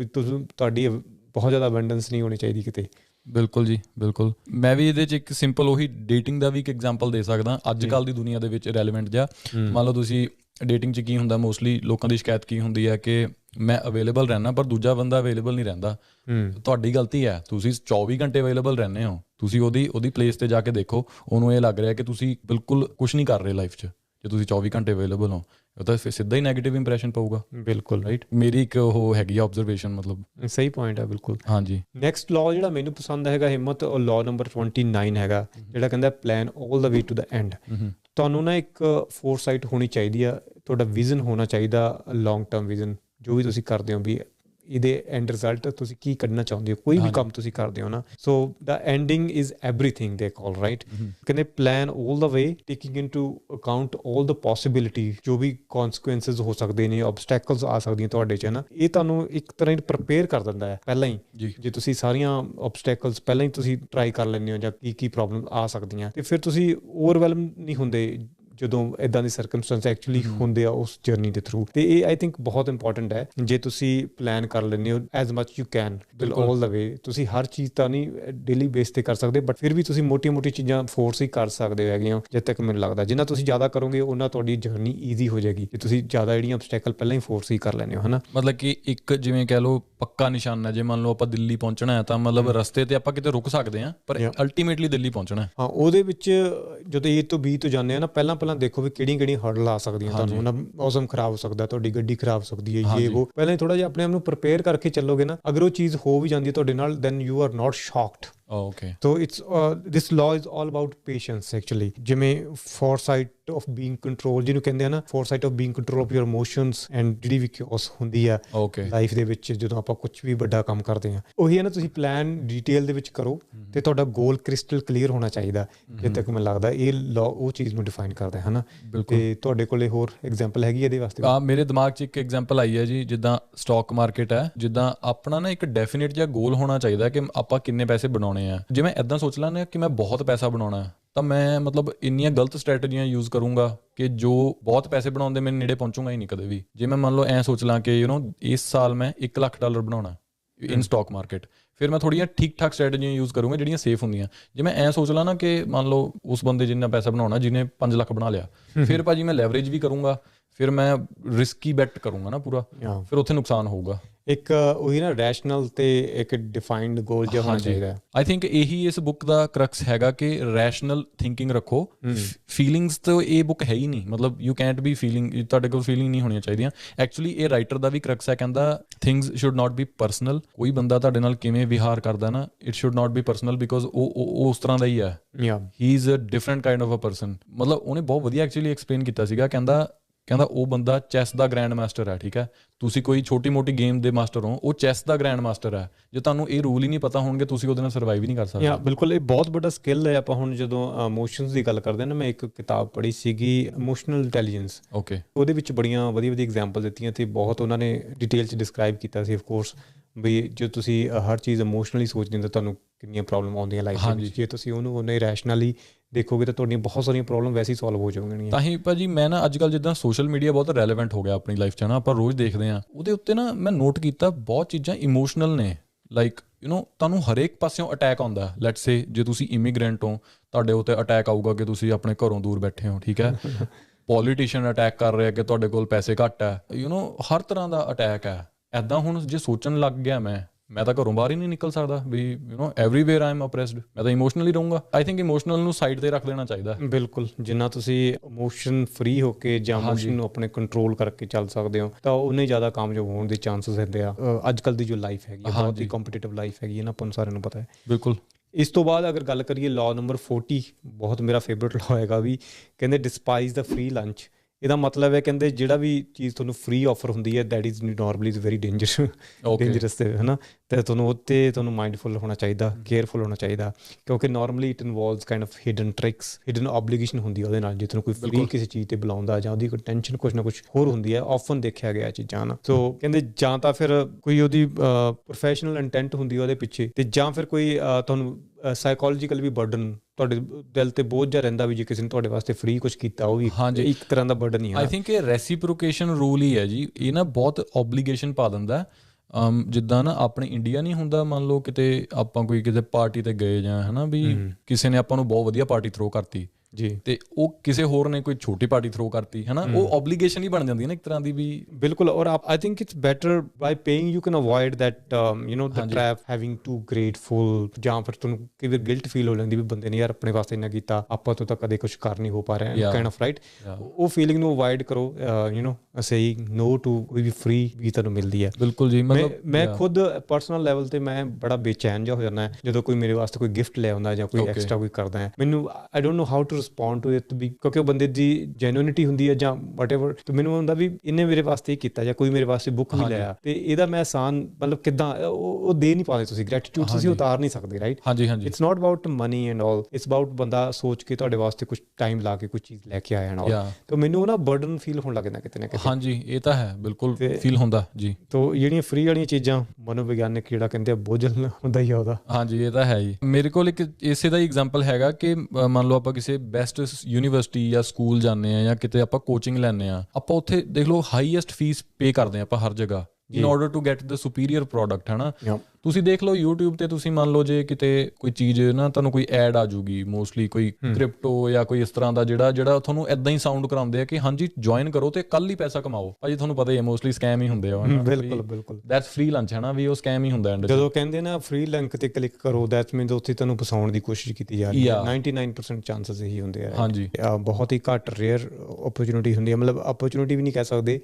ਤੁਹਾਡੀ ਬਹੁਤ ਜ਼ਿਆਦਾ ਅਬੰਡੈਂਸ ਨਹੀਂ ਹੋਣੀ ਚਾਹੀਦੀ ਕਿਤੇ। ਬਿਲਕੁਲ ਜੀ ਬਿਲਕੁਲ। ਮੈਂ ਵੀ ਇਹਦੇ ਚ ਇੱਕ ਸਿੰਪਲ ਉਹੀ ਡੇਟਿੰਗ ਦਾ ਵੀ ਇੱਕ ਐਗਜ਼ਾਮਪਲ ਦੇ ਸਕਦਾ। ਅੱਜ ਕੱਲ ਦੀ ਦੁਨੀਆ ਦੇ ਵਿੱਚ ਰੈਲੇਵੈਂਟ ਜਿਹਾ। ਮੰਨ ਲਓ ਤੁਸੀਂ ਡੇਟਿੰਗ ਚ ਕੀ ਹੁੰਦਾ ਮੋਸਟਲੀ ਲੋਕਾਂ ਦੀ ਸ਼ਿਕਾਇਤ ਕੀ ਹੁੰਦੀ ਹੈ ਕਿ ਮੈਂ ਅਵੇਲੇਬਲ ਰਹਿਣਾ ਪਰ ਦੂਜਾ ਬੰਦਾ ਅਵੇਲੇਬਲ ਨਹੀਂ ਰਹਿੰਦਾ। ਤੁਹਾਡੀ ਗਲਤੀ ਹੈ। ਤੁਸੀਂ 24 ਘੰਟੇ ਅਵੇਲੇਬਲ ਰਹਿੰਦੇ ਹੋ। ਤੁਸੀਂ ਉਹਦੀ ਉਹਦੀ ਪਲੇਸ ਤੇ ਜਾ ਕੇ ਦੇਖੋ। ਉਹਨੂੰ ਇਹ ਲੱਗ ਰਿਹਾ ਕਿ ਤੁਸੀਂ ਬਿਲਕੁਲ ਕੁਝ ਨਹੀਂ ਕਰ ਰਹੇ ਲਾਈਫ 'ਚ। ਜੇ ਤੁਸੀਂ 24 ਘੰਟੇ ਅਵੇਲੇਬਲ ਹੋ ਉਹ ਤਾਂ ਸਿੱਧਾ ਹੀ 네ਗੇਟਿਵ ਇੰਪ੍ਰੈਸ਼ਨ ਪਊਗਾ। ਬਿਲਕੁਲ। ਰਾਈਟ ਮੇਰੀ ਇੱਕ ਉਹ ਹੈਗੀ ਆਬਜ਼ਰਵੇਸ਼ਨ ਮਤਲਬ। ਸਹੀ ਪੁਆਇੰਟ ਹੈ ਬਿਲਕੁਲ। ਹਾਂਜੀ। ਨੈਕਸਟ ਲਾਅ ਜਿਹੜਾ ਮੈਨੂੰ ਪਸੰਦ ਹੈਗਾ ਹਿੰਮਤ ਉਹ ਲਾਅ ਨੰਬਰ 29 ਹੈਗਾ ਜਿਹੜਾ ਕਹਿੰਦਾ plan 올 the way to the end ਤੁਹਾਨੂੰ ਨਾ ਇੱਕ ਫੋਰਸਾਈਟ ਹੋਣੀ ਚਾਹੀਦੀ ਆ ਤੁਹਾਡਾ ਵਿਜ਼ਨ ਹੋਣਾ ਚਾਹੀਦਾ ਲੌਂਗ ਟਰਮ ਵਿਜ਼ਨ ਜੋ ਵੀ ਤੁਸੀਂ ਕਰਦੇ ਹੋ ਵੀ ਇਹਦੇ ਐਂਡ ਰਿਜ਼ਲਟ ਤੁਸੀਂ ਕੀ ਕੱਢਣਾ ਚਾਹੁੰਦੇ ਹੋ? ਕੋਈ ਵੀ ਕੰਮ ਤੁਸੀਂ ਕਰਦੇ ਹੋ ਨਾ। So the ending is everything they call right ਕਹਿੰਦੇ plan 올 the way taking into account 올 the possibility ਜੋ ਵੀ ਕਨਸੀਕੁਐਂਸਸ ਹੋ ਸਕਦੇ ਨੇ ਆਬਸਟੈਕਲਸ ਆ ਸਕਦੀਆਂ ਤੁਹਾਡੇ ਚ ਨਾ? ਇਹ ਤੁਹਾਨੂੰ ਇੱਕ ਤਰ੍ਹਾਂ ਪ੍ਰਿਪੇਅਰ ਕਰ ਦਿੰਦਾ ਹੈ ਪਹਿਲਾਂ ਹੀ। ਜੀ। ਜੇ ਤੁਸੀਂ ਸਾਰੀਆਂ ਆਬਸਟੈਕਲਸ ਪਹਿਲਾਂ ਹੀ ਤੁਸੀਂ ਟਰਾਈ ਕਰ ਲੈਂਦੇ ਹੋ ਜਾਂ ਕੀ ਕੀ ਪ੍ਰੋਬਲਮ ਆ ਸਕਦੀਆਂ ਤੇ ਫਿਰ ਤੁਸੀਂ ਓਵਰਵੈਲਮ ਨਹੀਂ ਹੁੰਦੇ। ਜਦੋਂ ਇਦਾਂ ਦੀ ਸਰਕਮਸਟੈਂਸ ਐਕਚੁਅਲੀ ਹੁੰਦੇ ਆ ਉਸ ਜਰਨੀ ਦੇ ਥਰੂ ਤੇ ਇਹ ਆਈ ਥਿੰਕ ਬਹੁਤ ਇੰਪੋਰਟੈਂਟ ਹੈ। ਜੇ ਤੁਸੀਂ ਪਲਾਨ ਕਰ ਲੈਂਦੇ ਹੋ as much you can till 올 the way ਤੁਸੀਂ ਹਰ ਚੀਜ਼ ਤਾਂ ਨਹੀਂ ਡੇਲੀ ਬੇਸ ਤੇ ਕਰ ਸਕਦੇ ਬਟ ਫਿਰ ਵੀ ਤੁਸੀਂ ਮੋਟੀ-ਮੋਟੀ ਚੀਜ਼ਾਂ ਫੋਰਸ ਹੀ ਕਰ ਸਕਦੇ ਹੋ ਜਦ ਤੱਕ ਮੈਨੂੰ ਲੱਗਦਾ। ਜਿੰਨਾ ਤੁਸੀਂ ਜ਼ਿਆਦਾ ਕਰੋਗੇ ਉਹਨਾਂ ਤੁਹਾਡੀ ਜਰਨੀ ਈਜ਼ੀ ਹੋ ਜਾਏਗੀ। ਜੇ ਤੁਸੀਂ ਜ਼ਿਆਦਾ ਜਿਹੜੀਆਂ ਆਬਸਟੈਕਲ ਪਹਿਲਾਂ ਹੀ ਫੋਰਸ ਹੀ ਕਰ ਲੈਂਦੇ ਹੋ ਹਨਾ? ਮਤਲਬ ਕਿ ਇੱਕ ਜਿਵੇਂ ਕਹਿ ਲਓ ਪੱਕਾ ਨਿਸ਼ਾਨਾ ਜੇ ਮੰਨ ਲਓ ਆਪਾਂ ਦਿੱਲੀ ਪਹੁੰਚਣਾ ਹੈ ਤਾਂ ਮਤਲਬ ਰਸਤੇ ਤੇ ਆਪਾਂ ਕਿਤੇ ਰੁਕ ਸਕਦੇ ਹਾਂ ਪਰ ਅਲਟੀਮੇਟਲੀ ਦਿੱਲੀ ਪਹੁੰਚਣਾ ਹੈ। ਹਾਂ ਉਹਦੇ ਵਿੱਚ ਜਦੋਂ A ਤੋਂ B ਤੋਂ ਜਾਂਦੇ ਆ ਨਾ ਪਹਿਲਾਂ ਪਹਿਲਾਂ ਦੇਖੋ ਵੀ ਕਿਹੜੀਆਂ ਕਿਹੜੀਆਂ ਹਰਡਲ ਆ ਸਕਦੀਆਂ ਤੁਹਾਨੂੰ। ਨਾ ਮੌਸਮ ਖਰਾਬ ਹੋ ਸਕਦਾ ਤੁਹਾਡੀ ਗੱਡੀ ਖਰਾਬ ਹੋ ਸਕਦੀ ਹੈ ਇਹ ਉਹ ਪਹਿਲਾਂ ਹੀ ਥੋੜਾ ਜਿਹਾ ਆਪਣੇ ਆਪ ਨੂੰ ਪ੍ਰਿਪੇਅਰ ਕਰਕੇ ਚੱਲੋਗੇ ਨਾ ਅਗਰ ਉਹ ਚੀਜ਼ ਹੋ ਵੀ ਜਾਂਦੀ ਹੈ ਤੁਹਾਡੇ ਨਾਲ then you are not shocked okay so it's this law is all about patience actually ਜਿਵੇਂ ਫੋਰਸਾਈਟ ਆਫ ਬੀਇੰਗ ਕੰਟਰੋਲ ਜਿਹਨੂੰ ਕਹਿੰਦੇ ਆ ਨਾ foresight of being control of your emotions and ਜਿਹੜੀ ਵੀ ਕਿਓਸ ਹੁੰਦੀ ਆ ਲਾਈਫ ਦੇ ਵਿੱਚ ਜਦੋਂ ਆਪਾਂ ਕੁਝ ਵੀ ਵੱਡਾ ਕੰਮ ਕਰਦੇ ਹਾਂ ਉਹੀ ਹੈ ਨਾ ਤੁਸੀਂ ਪਲਾਨ ਡਿਟੇਲ ਦੇ ਵਿੱਚ ਕਰੋ ਤੇ ਤੁਹਾਡਾ ਗੋਲ ਕ੍ਰਿਸਟਲ ਕਲੀਅਰ ਹੋਣਾ ਚਾਹੀਦਾ। ਜਿੱਦ ਤੱਕ ਮੈਨੂੰ ਲੱਗਦਾ ਇਹ ਉਹ ਚੀਜ਼ ਨੂੰ ਡਿਫਾਈਨ ਕਰਦਾ ਹੈ ਹਨਾ? ਤੇ ਤੁਹਾਡੇ ਕੋਲੇ ਹੋਰ ਐਗਜ਼ਾਮਪਲ ਹੈਗੀ ਇਹਦੇ ਵਾਸਤੇ? ਆ ਮੇਰੇ ਦਿਮਾਗ 'ਚ ਇੱਕ ਐਗਜ਼ਾਮਪਲ ਆਈ ਹੈ ਜੀ ਜਿੱਦਾਂ ਸਟਾਕ ਮਾਰਕੀਟ ਹੈ ਜਿੱਦਾਂ ਆਪਣਾ ਨਾ ਇੱਕ ਡੈਫੀਨਿਟ ਜਿਹਾ ਗੋਲ ਹੋਣਾ ਚਾਹੀਦਾ ਕਿ ਆਪਾਂ ਕਿੰਨੇ ਪੈਸੇ ਬਣਾਉਣੇ ਆ। ਜੇ ਮੈਂ ਇਦਾਂ ਸੋਚ ਲੈਣਾ ਕਿ ਮੈਂ ਬਹੁਤ ਪੈਸਾ ਬਣਾਉਣਾ ਹੈ। ਤਾਂ ਮੈਂ ਮਤਲਬ ਇੰਨੀਆਂ ਗਲਤ ਸਟ੍ਰੈਟਜੀਆਂ ਯੂਜ਼ ਕਰੂੰਗਾ ਕਿ ਜੋ ਬਹੁਤ ਪੈਸੇ ਬਣਾਉਂਦੇ ਮੇਰੇ ਨੇੜੇ ਪਹੁੰਚੂਗਾ ਹੀ ਨਹੀਂ ਕਦੇ ਵੀ। ਜੇ ਮੈਂ ਮੰਨ ਲਓ ਐ ਸੋਚ ਲਾਂ ਕਿ ਯੂ نو ਇਸ ਸਾਲ ਮੈਂ 1 ਲੱਖ ਡਾਲਰ ਬਣਾਉਣਾ ਇਨ ਸਟਾਕ ਮਾਰਕੀਟ ਫਿਰ ਮੈਂ ਥੋੜੀਆਂ ਠੀਕ ਠਾਕ ਸਟ੍ਰੈਟਜੀਆਂ ਯੂਜ਼ ਕਰੂੰਗਾ ਜਿਹੜੀਆਂ ਸੇਫ ਹੁੰਦੀਆਂ। ਜੇ ਮੈਂ ਐ ਸੋਚ ਲਾਂ ਨਾ ਕਿ ਮੰਨ ਲਓ ਉਸ ਬੰਦੇ ਜਿੰਨਾ ਪੈਸਾ ਬਣਾਉਣਾ ਜਿਹਨੇ 5 ਲੱਖ ਬਣਾ ਲਿਆ ਫਿਰ ਭਾਜੀ ਮੈਂ ਲੈਵਰੇਜ ਵੀ ਕਰੂੰਗਾ। ਫਿਰ ਮੈਂ ਰਿਸਕੀ ਬੈਟ ਕਰੂੰਗਾ ਨਾ ਪੂਰਾ ਫਿਰ ਉੱਥੇ ਨੁਕਸਾਨ ਹੋਊਗਾ। ਇੱਕ ਉਹੀ ਨਾ ਰੈਸ਼ਨਲ ਤੇ ਇੱਕ ਡਿਫਾਈਨਡ ਗੋਲ ਜਿਹਾ ਹੋਣਾ ਚਾਹੀਦਾ ਆਈ ਥਿੰਕ ਇਹੀ ਇਸ ਬੁੱਕ ਦਾ ਕਰਕਸ ਹੈਗਾ ਕਿ ਰੈਸ਼ਨਲ ਥਿੰਕਿੰਗ ਰੱਖੋ। ਫੀਲਿੰਗਸ ਤਾਂ ਇਹ ਬੁੱਕ ਹੈ ਹੀ ਨਹੀਂ। ਮਤਲਬ ਯੂ ਕੈਨਟ ਬੀ ਫੀਲਿੰਗ ਤੁਹਾਡੇ ਕੋਲ ਫੀਲਿੰਗ ਨਹੀਂ ਹੋਣੀਆਂ ਚਾਹੀਦੀਆਂ। ਐਕਚੁਅਲੀ ਇਹ ਰਾਈਟਰ ਦਾ ਵੀ ਕਰਕਸ ਹੈ ਕਹਿੰਦਾ things should not be personal ਕੋਈ ਬੰਦਾ ਤੁਹਾਡੇ ਨਾਲ ਕਿਵੇਂ ਵਿਹਾਰ ਕਰਦਾ ਨਾ it should not be personal because ਉਹ ਉਸ ਤਰ੍ਹਾਂ ਦਾ ਹੀ ਹੈ। Yeah he is a different kind of a person ਮਤਲਬ ਉਹਨੇ ਬਹੁਤ ਵਧੀਆ ਐਕਚੁਅਲੀ ਐਕਸਪਲੇਨ ਕੀਤਾ ਸੀਗਾ ਕਹਿੰਦਾ ਕਹਿੰਦਾ ਉਹ ਬੰਦਾ ਚੈਸ ਦਾ ਗ੍ਰੈਂਡ ਮਾਸਟਰ ਹੈ ਠੀਕ ਹੈ? ਤੁਸੀਂ ਕੋਈ ਛੋਟੀ ਮੋਟੀ ਗੇਮ ਦੇ ਮਾਸਟਰ ਹੋ ਉਹ ਚੈਸ ਦਾ ਗ੍ਰੈਂਡ ਮਾਸਟਰ ਹੈ। ਜੇ ਤੁਹਾਨੂੰ ਇਹ ਰੂਲ ਹੀ ਨਹੀਂ ਪਤਾ ਹੋਣਗੇ ਤੁਸੀਂ ਉਹਦੇ ਨਾਲ ਸਰਵਾਈਵ ਹੀ ਨਹੀਂ ਕਰ ਸਕਦੇ। ਯਾ ਬਿਲਕੁਲ ਇਹ ਬਹੁਤ ਵੱਡਾ ਸਕਿੱਲ ਹੈ। ਆਪਾਂ ਹੁਣ ਜਦੋਂ ਇਮੋਸ਼ਨਸ ਦੀ ਗੱਲ ਕਰਦੇ ਹਾਂ ਨਾ ਮੈਂ ਇੱਕ ਕਿਤਾਬ ਪੜ੍ਹੀ ਸੀਗੀ ਇਮੋਸ਼ਨਲ ਇੰਟੈਲੀਜੈਂਸ ਓਕੇ ਉਹਦੇ ਵਿੱਚ ਬੜੀਆਂ ਵਧੀਆ ਵਧੀਆ ਐਗਜ਼ਾਮਪਲ ਦਿੱਤੀਆਂ ਤੇ ਬਹੁਤ ਉਹਨਾਂ ਨੇ ਡਿਟੇਲ ਚ ਡਿਸਕ੍ਰਾਈਬ ਕੀਤਾ ਸੀ ਆਫ ਕੋਰਸ ਵੀ ਜੇ ਤੁਸੀਂ ਹਰ ਚੀਜ਼ ਇਮੋਸ਼ਨਲੀ ਸੋਚਦੇ ਹੋ ਤੁਹਾਨੂੰ ਕਿੰਨੀਆਂ ਪ੍ਰੋਬਲਮ ਆਉਂਦੀਆਂ ਲਾਈਫ ਵਿੱਚ। ਜੇ ਤੁਸੀਂ ਉਹਨੂੰ ਉਹਨੇ ਰੈਸ਼ਨਲੀ ਦੇਖੋਗੇ ਤਾਂ ਤੁਹਾਡੀਆਂ ਬਹੁਤ ਸਾਰੀਆਂ ਪ੍ਰੋਬਲਮ ਵੈਸੇ ਹੀ ਸੋਲਵ ਹੋ ਜਾਣਗੀਆਂ। ਤਾਂ ਹੀ ਭਾਜੀ ਮੈਂ ਨਾ ਅੱਜ ਕੱਲ ਜਿੱਦਾਂ ਸੋਸ਼ਲ ਮੀਡੀਆ ਬਹੁਤ ਰੈਲੇਵੈਂਟ ਹੋ ਗਿਆ ਆਪਣੀ ਲਾਈਫ 'ਚ ਨਾ? ਆਪਾਂ ਰੋਜ਼ ਦੇਖਦੇ ਆ ਉਹਦੇ ਉੱਤੇ ਨਾ ਮੈਂ ਨੋਟ ਕੀਤਾ ਬਹੁਤ ਚੀਜ਼ਾਂ ਇਮੋਸ਼ਨਲ ਨੇ ਲਾਈਕ ਯੂ نو ਤੁਹਾਨੂੰ ਹਰੇਕ ਪਾਸਿਓਂ ਅਟੈਕ ਆਉਂਦਾ ਲੈਟਸ ਸੇ ਜੇ ਤੁਸੀਂ ਇਮੀਗ੍ਰੈਂਟ ਹੋ ਤੁਹਾਡੇ ਉੱਤੇ ਅਟੈਕ ਆਊਗਾ ਕਿ ਤੁਸੀਂ ਆਪਣੇ ਘਰੋਂ ਦੂਰ ਬੈਠੇ ਹੋ ਠੀਕ ਹੈ ਪੋਲੀਟੀਸ਼ੀਅਨ ਅਟੈਕ ਕਰ ਰਿਹਾ ਕਿ ਤੁਹਾਡੇ ਕੋਲ ਪੈਸੇ ਘੱਟ ਹੈ ਯੂ نو ਹਰ ਤਰ੍ਹਾਂ ਦਾ ਅਟੈਕ ਹੈ ਐਦਾਂ ਹੁਣ ਜੇ ਸੋਚਣ ਲੱਗ ਗਿਆ ਮੈਂ ਮੈਂ ਤਾਂ ਘਰੋਂ ਬਾਹਰ ਹੀ ਨਹੀਂ ਨਿਕਲ ਸਕਦਾ ਵੀ you know everywhere I am oppressed ਮੈਂ ਤਾਂ ਇਮੋਸ਼ਨਲੀ ਰਹੂੰਗਾ। ਆਈ ਥਿੰਕ ਇਮੋਸ਼ਨਲ ਨੂੰ ਸਾਈਡ ਤੇ ਰੱਖ ਦੇਣਾ ਚਾਹੀਦਾ। ਬਿਲਕੁਲ। ਜਿੰਨਾ ਤੁਸੀਂ ਇਮੋਸ਼ਨ ਫ੍ਰੀ ਹੋ ਕੇ ਜਾਂ ਇਮੋਸ਼ਨ ਨੂੰ ਆਪਣੇ ਕੰਟਰੋਲ ਕਰਕੇ ਚੱਲ ਸਕਦੇ ਹੋ ਤਾਂ ਉਨੇ ਹੀ ਜ਼ਿਆਦਾ ਕਾਮਯਾਬ ਹੋਣ ਦੇ ਚਾਂਸਸ ਹੁੰਦੇ ਆ। ਅੱਜ ਕੱਲ ਦੀ ਜੋ ਲਾਈਫ ਹੈਗੀ ਬਹੁਤ ਹੀ ਕੰਪੀਟੀਟਿਵ ਲਾਈਫ ਹੈਗੀ ਹੈ ਨਾ ਆਪਾਂ ਨੂੰ ਸਾਰਿਆਂ ਨੂੰ ਪਤਾ ਹੈ। ਬਿਲਕੁਲ। ਇਸ ਤੋਂ ਬਾਅਦ ਅਗਰ ਗੱਲ ਕਰੀਏ ਲਾਅ ਨੰਬਰ 40 ਬਹੁਤ ਮੇਰਾ ਫੇਵਰਿਟ ਲਾਅ ਹੈਗਾ ਵੀ ਕਹਿੰਦੇ ਡਿਸਪਾਈਜ਼ ਦਾ ਫ੍ਰੀ ਲੰਚ ਇਹਦਾ ਮਤਲਬ ਹੈ ਕਹਿੰਦੇ ਜਿਹੜਾ ਵੀ ਚੀਜ਼ ਤੁਹਾਨੂੰ ਫ੍ਰੀ ਆਫਰ ਹੁੰਦੀ ਹੈ that is normally is very dangerous dangerous ਤੇ ਹਨਾ? ਤੇ ਤੁਹਾਨੂੰ ਉੱਤੇ ਤੁਹਾਨੂੰ ਮਾਈਂਡਫੁਲ ਹੋਣਾ ਚਾਹੀਦਾ ਕੇਅਰਫੁਲ ਹੋਣਾ ਚਾਹੀਦਾ ਕਿਉਂਕਿ normally it involves kind of hidden tricks hidden obligation ਹੁੰਦੀ ਹੈ ਉਹਦੇ ਨਾਲ ਜੇ ਤੁਹਾਨੂੰ ਕੋਈ ਫ੍ਰੀ ਕਿਸੇ ਚੀਜ਼ ਤੇ ਬੁਲਾਉਂਦਾ ਜਾਂ ਉਹਦੀ ਕੋਈ ਟੈਨਸ਼ਨ ਕੁਝ ਨਾ ਕੁਝ ਹੋਰ ਹੁੰਦੀ ਹੈ ਆਫਨ ਦੇਖਿਆ ਗਿਆ ਚੀਜ਼ਾਂ ਨਾ। ਸੋ ਕਹਿੰਦੇ ਜਾਂ ਤਾਂ ਫਿਰ ਕੋਈ ਉਹਦੀ ਪ੍ਰੋਫੈਸ਼ਨਲ ਇੰਟੈਂਟ ਹੁੰਦੀ ਹੈ ਉਹਦੇ ਪਿੱਛੇ ਤੇ ਜਾਂ ਫਿਰ ਕੋਈ ਤੁਹਾਨੂੰ ਸਾਈਕੋਲੋਜੀਕਲ ਵੀ ਬਰਡਨ ਤੁਹਾਡੇ ਦਿਲ ਤੇ ਬੋਝ ਜਿਹਾ ਰਹਿੰਦਾ ਵੀ ਜੇ ਕਿਸੇ ਨੇ ਤੁਹਾਡੇ ਵਾਸਤੇ ਫ੍ਰੀ ਕੁਝ ਕੀਤਾ ਉਹ ਵੀ। ਇੱਕ ਤਰ੍ਹਾਂ ਦਾ ਬਰਡਨ ਹੀ ਹੈ। ਆਈ ਥਿੰਕ ਇਹ ਰੈਸੀਪ੍ਰੋਕੇਸ਼ਨ ਰੂਲ ਹੀ ਹੈ ਜੀ। ਇਹ ਨਾ ਬਹੁਤ ਓਬਲੀਗੇਸ਼ਨ ਪਾ ਦਿੰਦਾ ਜਿੱਦਾਂ ਨਾ ਆਪਣੇ ਇੰਡੀਆ ਨਹੀਂ ਹੁੰਦਾ ਮੰਨ ਲਓ ਕਿਤੇ ਆਪਾਂ ਕੋਈ ਕਿਤੇ ਪਾਰਟੀ ਤੇ ਗਏ ਜਾਂ ਹਨਾ ਵੀ ਕਿਸੇ ਨੇ ਆਪਾਂ ਨੂੰ ਬਹੁਤ ਵਧੀਆ ਪਾਰਟੀ ਥਰੋ ਕਰਤੀ। ਜੀ ਤੇ ਉਹ ਕਿਸੇ ਹੋਰ ਨੇ ਕੋਈ ਛੋਟੀ ਪਾਰਟੀ ਥਰੋ ਕਰਤੀ ਹਨਾ ਉਹ ਓਬਲੀਗੇਸ਼ਨ ਹੀ ਬਣ ਜਾਂਦੀ ਹੈ ਨਾ ਇੱਕ ਤਰ੍ਹਾਂ ਦੀ ਵੀ ਬਿਲਕੁਲ ਔਰ I think it's better by paying you can avoid that you know the trap having to grateful ਜਾਂ ਫਿਰ ਤੁਹਾਨੂੰ ਕਈ ਵਾਰ ਗਿਲਟ ਫੀਲ ਹੋ ਜਾਂਦੀ ਵੀ ਬੰਦੇ ਨੇ ਯਾਰ ਆਪਣੇ ਵਾਸਤੇ ਇੰਨਾ ਕੀਤਾ ਆਪਾਂ ਤੋਂ ਤਾਂ ਕਦੇ ਕੁਝ ਕਰ ਨਹੀਂ ਹੋ ਪਾ ਰਿਹਾ Yeah. ਕਾਈਂਡ ਆਫ ਰਾਈਟ ਉਹ ਫੀਲਿੰਗ ਨੂੰ ਅਵੋਇਡ ਕਰੋ you know saying no to ਕੋਈ ਵੀ ਫ੍ਰੀ ਵੀ ਤੁਹਾਨੂੰ ਮਿਲਦੀ ਹੈ ਬਿਲਕੁਲ ਜੀ ਮੈਂ ਮਤਲਬ ਮੈਂ ਖੁਦ ਪਰਸਨਲ ਲੈਵਲ ਤੇ ਮੈਂ ਬੜਾ ਬੇਚੈਨ ਜਿਹਾ ਹੋ ਜਾਂਦਾ ਜਦੋਂ ਕੋਈ ਮੇਰੇ ਵਾਸਤੇ ਕੋਈ ਗਿਫਟ ਲੈ ਆਉਂਦਾ ਜਾਂ ਕੋਈ Okay. ਐਕਸਟਰਾ ਕੋਈ ਕਰਦਾ ਹੈ ਮੈਨੂੰ I don't know how to respond to it ਵੀ ਕਿਉਂਕਿ ਉਹ ਬੰਦੇ ਦੀ ਜੈਨੂਇਨਿਟੀ ਹੁੰਦੀ ਹੈ ਜਾਂ ਵਟਐਵਰ ਤੇ ਮੈਨੂੰ ਹੁੰਦਾ ਵੀ ਇਹਨੇ ਮੇਰੇ ਵਾਸਤੇ ਹੀ ਕੀਤਾ ਜਾਂ ਕੋਈ ਮੇਰੇ ਵਾਸਤੇ ਬੁੱਕ ਵੀ ਲਿਆ। ਤੇ ਇਹਦਾ ਮੈਂ ਆਸਾਨ ਮਤਲਬ ਕਿਦਾਂ ਉਹ ਦੇ ਨਹੀਂ ਪਾਉਂਦੇ ਤੁਸੀਂ ਗ੍ਰੈਟੀਟਿਊਡ ਤੁਸੀਂ ਉਤਾਰ ਨਹੀਂ ਸਕਦੇ ਰਾਈਟ ਹਾਂਜੀ ਹਾਂਜੀ। It's not about money and all it's about ਬੰਦਾ ਸੋਚ ਕੇ ਤੁਹਾਡੇ ਵਾਸਤੇ ਕੁਝ ਟਾਈਮ ਲਾ ਕੇ ਕੋਈ ਚੀਜ਼ ਲੈ ਕੇ ਆਇਆ ਐਂਡ ਆਲ. ਤਾਂ ਮੈਨੂੰ ਨਾ ਬਰਡਨ ਫੀਲ ਹੋਣ ਲੱਗ ਜਾਂਦਾ ਕਿਤੇ ਨਾ ਕਿਤੇ। ਹਾਂਜੀ ਇਹ ਤਾਂ ਹੈ ਬਿਲਕੁਲ ਫੀਲ ਹੁੰਦਾ ਜੀ। ਤੋ ਜਿਹੜੀਆਂ ਫ੍ਰੀ ਵਾਲੀਆਂ ਚੀਜ਼ਾਂ ਮਨੋਵਿਗਿਆਨਕ ਜਿਹੜਾ ਕਹਿੰਦੇ ਆ ਬੋਝਲ ਹੁੰਦਾ ਹੀ ਆ ਉਹਦਾ। ਹਾਂਜੀ ਇਹ ਤਾਂ ਹੈ ਜੀ। ਮੇਰੇ ਕੋਲ ਇੱਕ ਇਸੇ ਦਾ ਹੀ ਐਗਜ਼ਾਮਪਲ ਹੈਗਾ ਕਿ ਮੰਨ ਲਓ ਆਪਾਂ ਕਿਸੇ ਬੈਸਟ ਯੂਨੀਵਰਸਿਟੀ ਜਾਂ ਸਕੂਲ ਜਾਂਦੇ ਆ ਜਾਂ ਕਿਤੇ ਆਪਾਂ ਕੋਚਿੰਗ ਲੈਂਦੇ ਆ ਆਪਾਂ ਉੱਥੇ ਦੇਖ ਲਓ ਹਾਈਐਸਟ ਫੀਸ ਪੇ ਕਰਦੇ ਆ ਆਪਾਂ ਹਰ ਜਗ੍ਹਾ in order to get the superior product ਹੈ ਨਾ. ਤੁਸੀਂ ਦੇਖ ਲਓ YouTube ਤੇ ਤੁਸੀਂ ਮੰਨ ਲਓ ਜੇ ਕਿਤੇ ਕੋਈ ਚੀਜ਼ ਨਾ ਤੁਹਾਨੂੰ ਕੋਈ ਐਡ ਆ ਜੂਗੀ ਮੋਸਟਲੀ ਕੋਈ ਕ੍ਰਿਪਟੋ ਜਾਂ ਕੋਈ ਇਸ ਤਰ੍ਹਾਂ ਦਾ ਜਿਹੜਾ ਜਿਹੜਾ ਤੁਹਾਨੂੰ ਐਦਾਂ ਹੀ ਸਾਊਂਡ ਕਰਾਉਂਦੇ ਆ ਕਿ ਹਾਂਜੀ ਜੁਆਇਨ ਕਰੋ ਤੇ ਕੱਲ ਹੀ ਪੈਸਾ ਕਮਾਓ। ਭਾਜੀ ਤੁਹਾਨੂੰ ਪਤਾ ਹੀ ਮੋਸਟਲੀ ਸਕੈਮ ਹੀ ਹੁੰਦੇ ਆ ਬਿਲਕੁਲ ਬਿਲਕੁਲ। ਦੈਟਸ ਫ੍ਰੀ ਲੰਚ ਹੈ ਨਾ ਵੀ ਉਹ ਸਕੈਮ ਹੀ ਹੁੰਦਾ ਐਂਡ ਜਦੋਂ ਕਹਿੰਦੇ ਨਾ ਫ੍ਰੀ ਲਿੰਕ ਤੇ ਕਲਿੱਕ ਕਰੋ ਦੈਟ ਮੀਨਸ ਉੱਥੇ ਤੁਹਾਨੂੰ ਫਸਾਉਣ ਦੀ ਕੋਸ਼ਿਸ਼ ਕੀਤੀ ਜਾ ਰਹੀ ਹੈ। 99% ਚਾਂਸਸ ਇਹੀ ਹੁੰਦੇ ਆ। ਹਾਂਜੀ। ਬਹੁਤ ਹੀ ਘੱਟ ਰੇਅਰ ਓਪਰਚ्युनिटी ਹੁੰਦੀ ਹੈ। ਮਤਲਬ ਓਪਰਚ्युनिटी ਵੀ ਨਹੀਂ ਕਹਿ ਸਕਦੇ।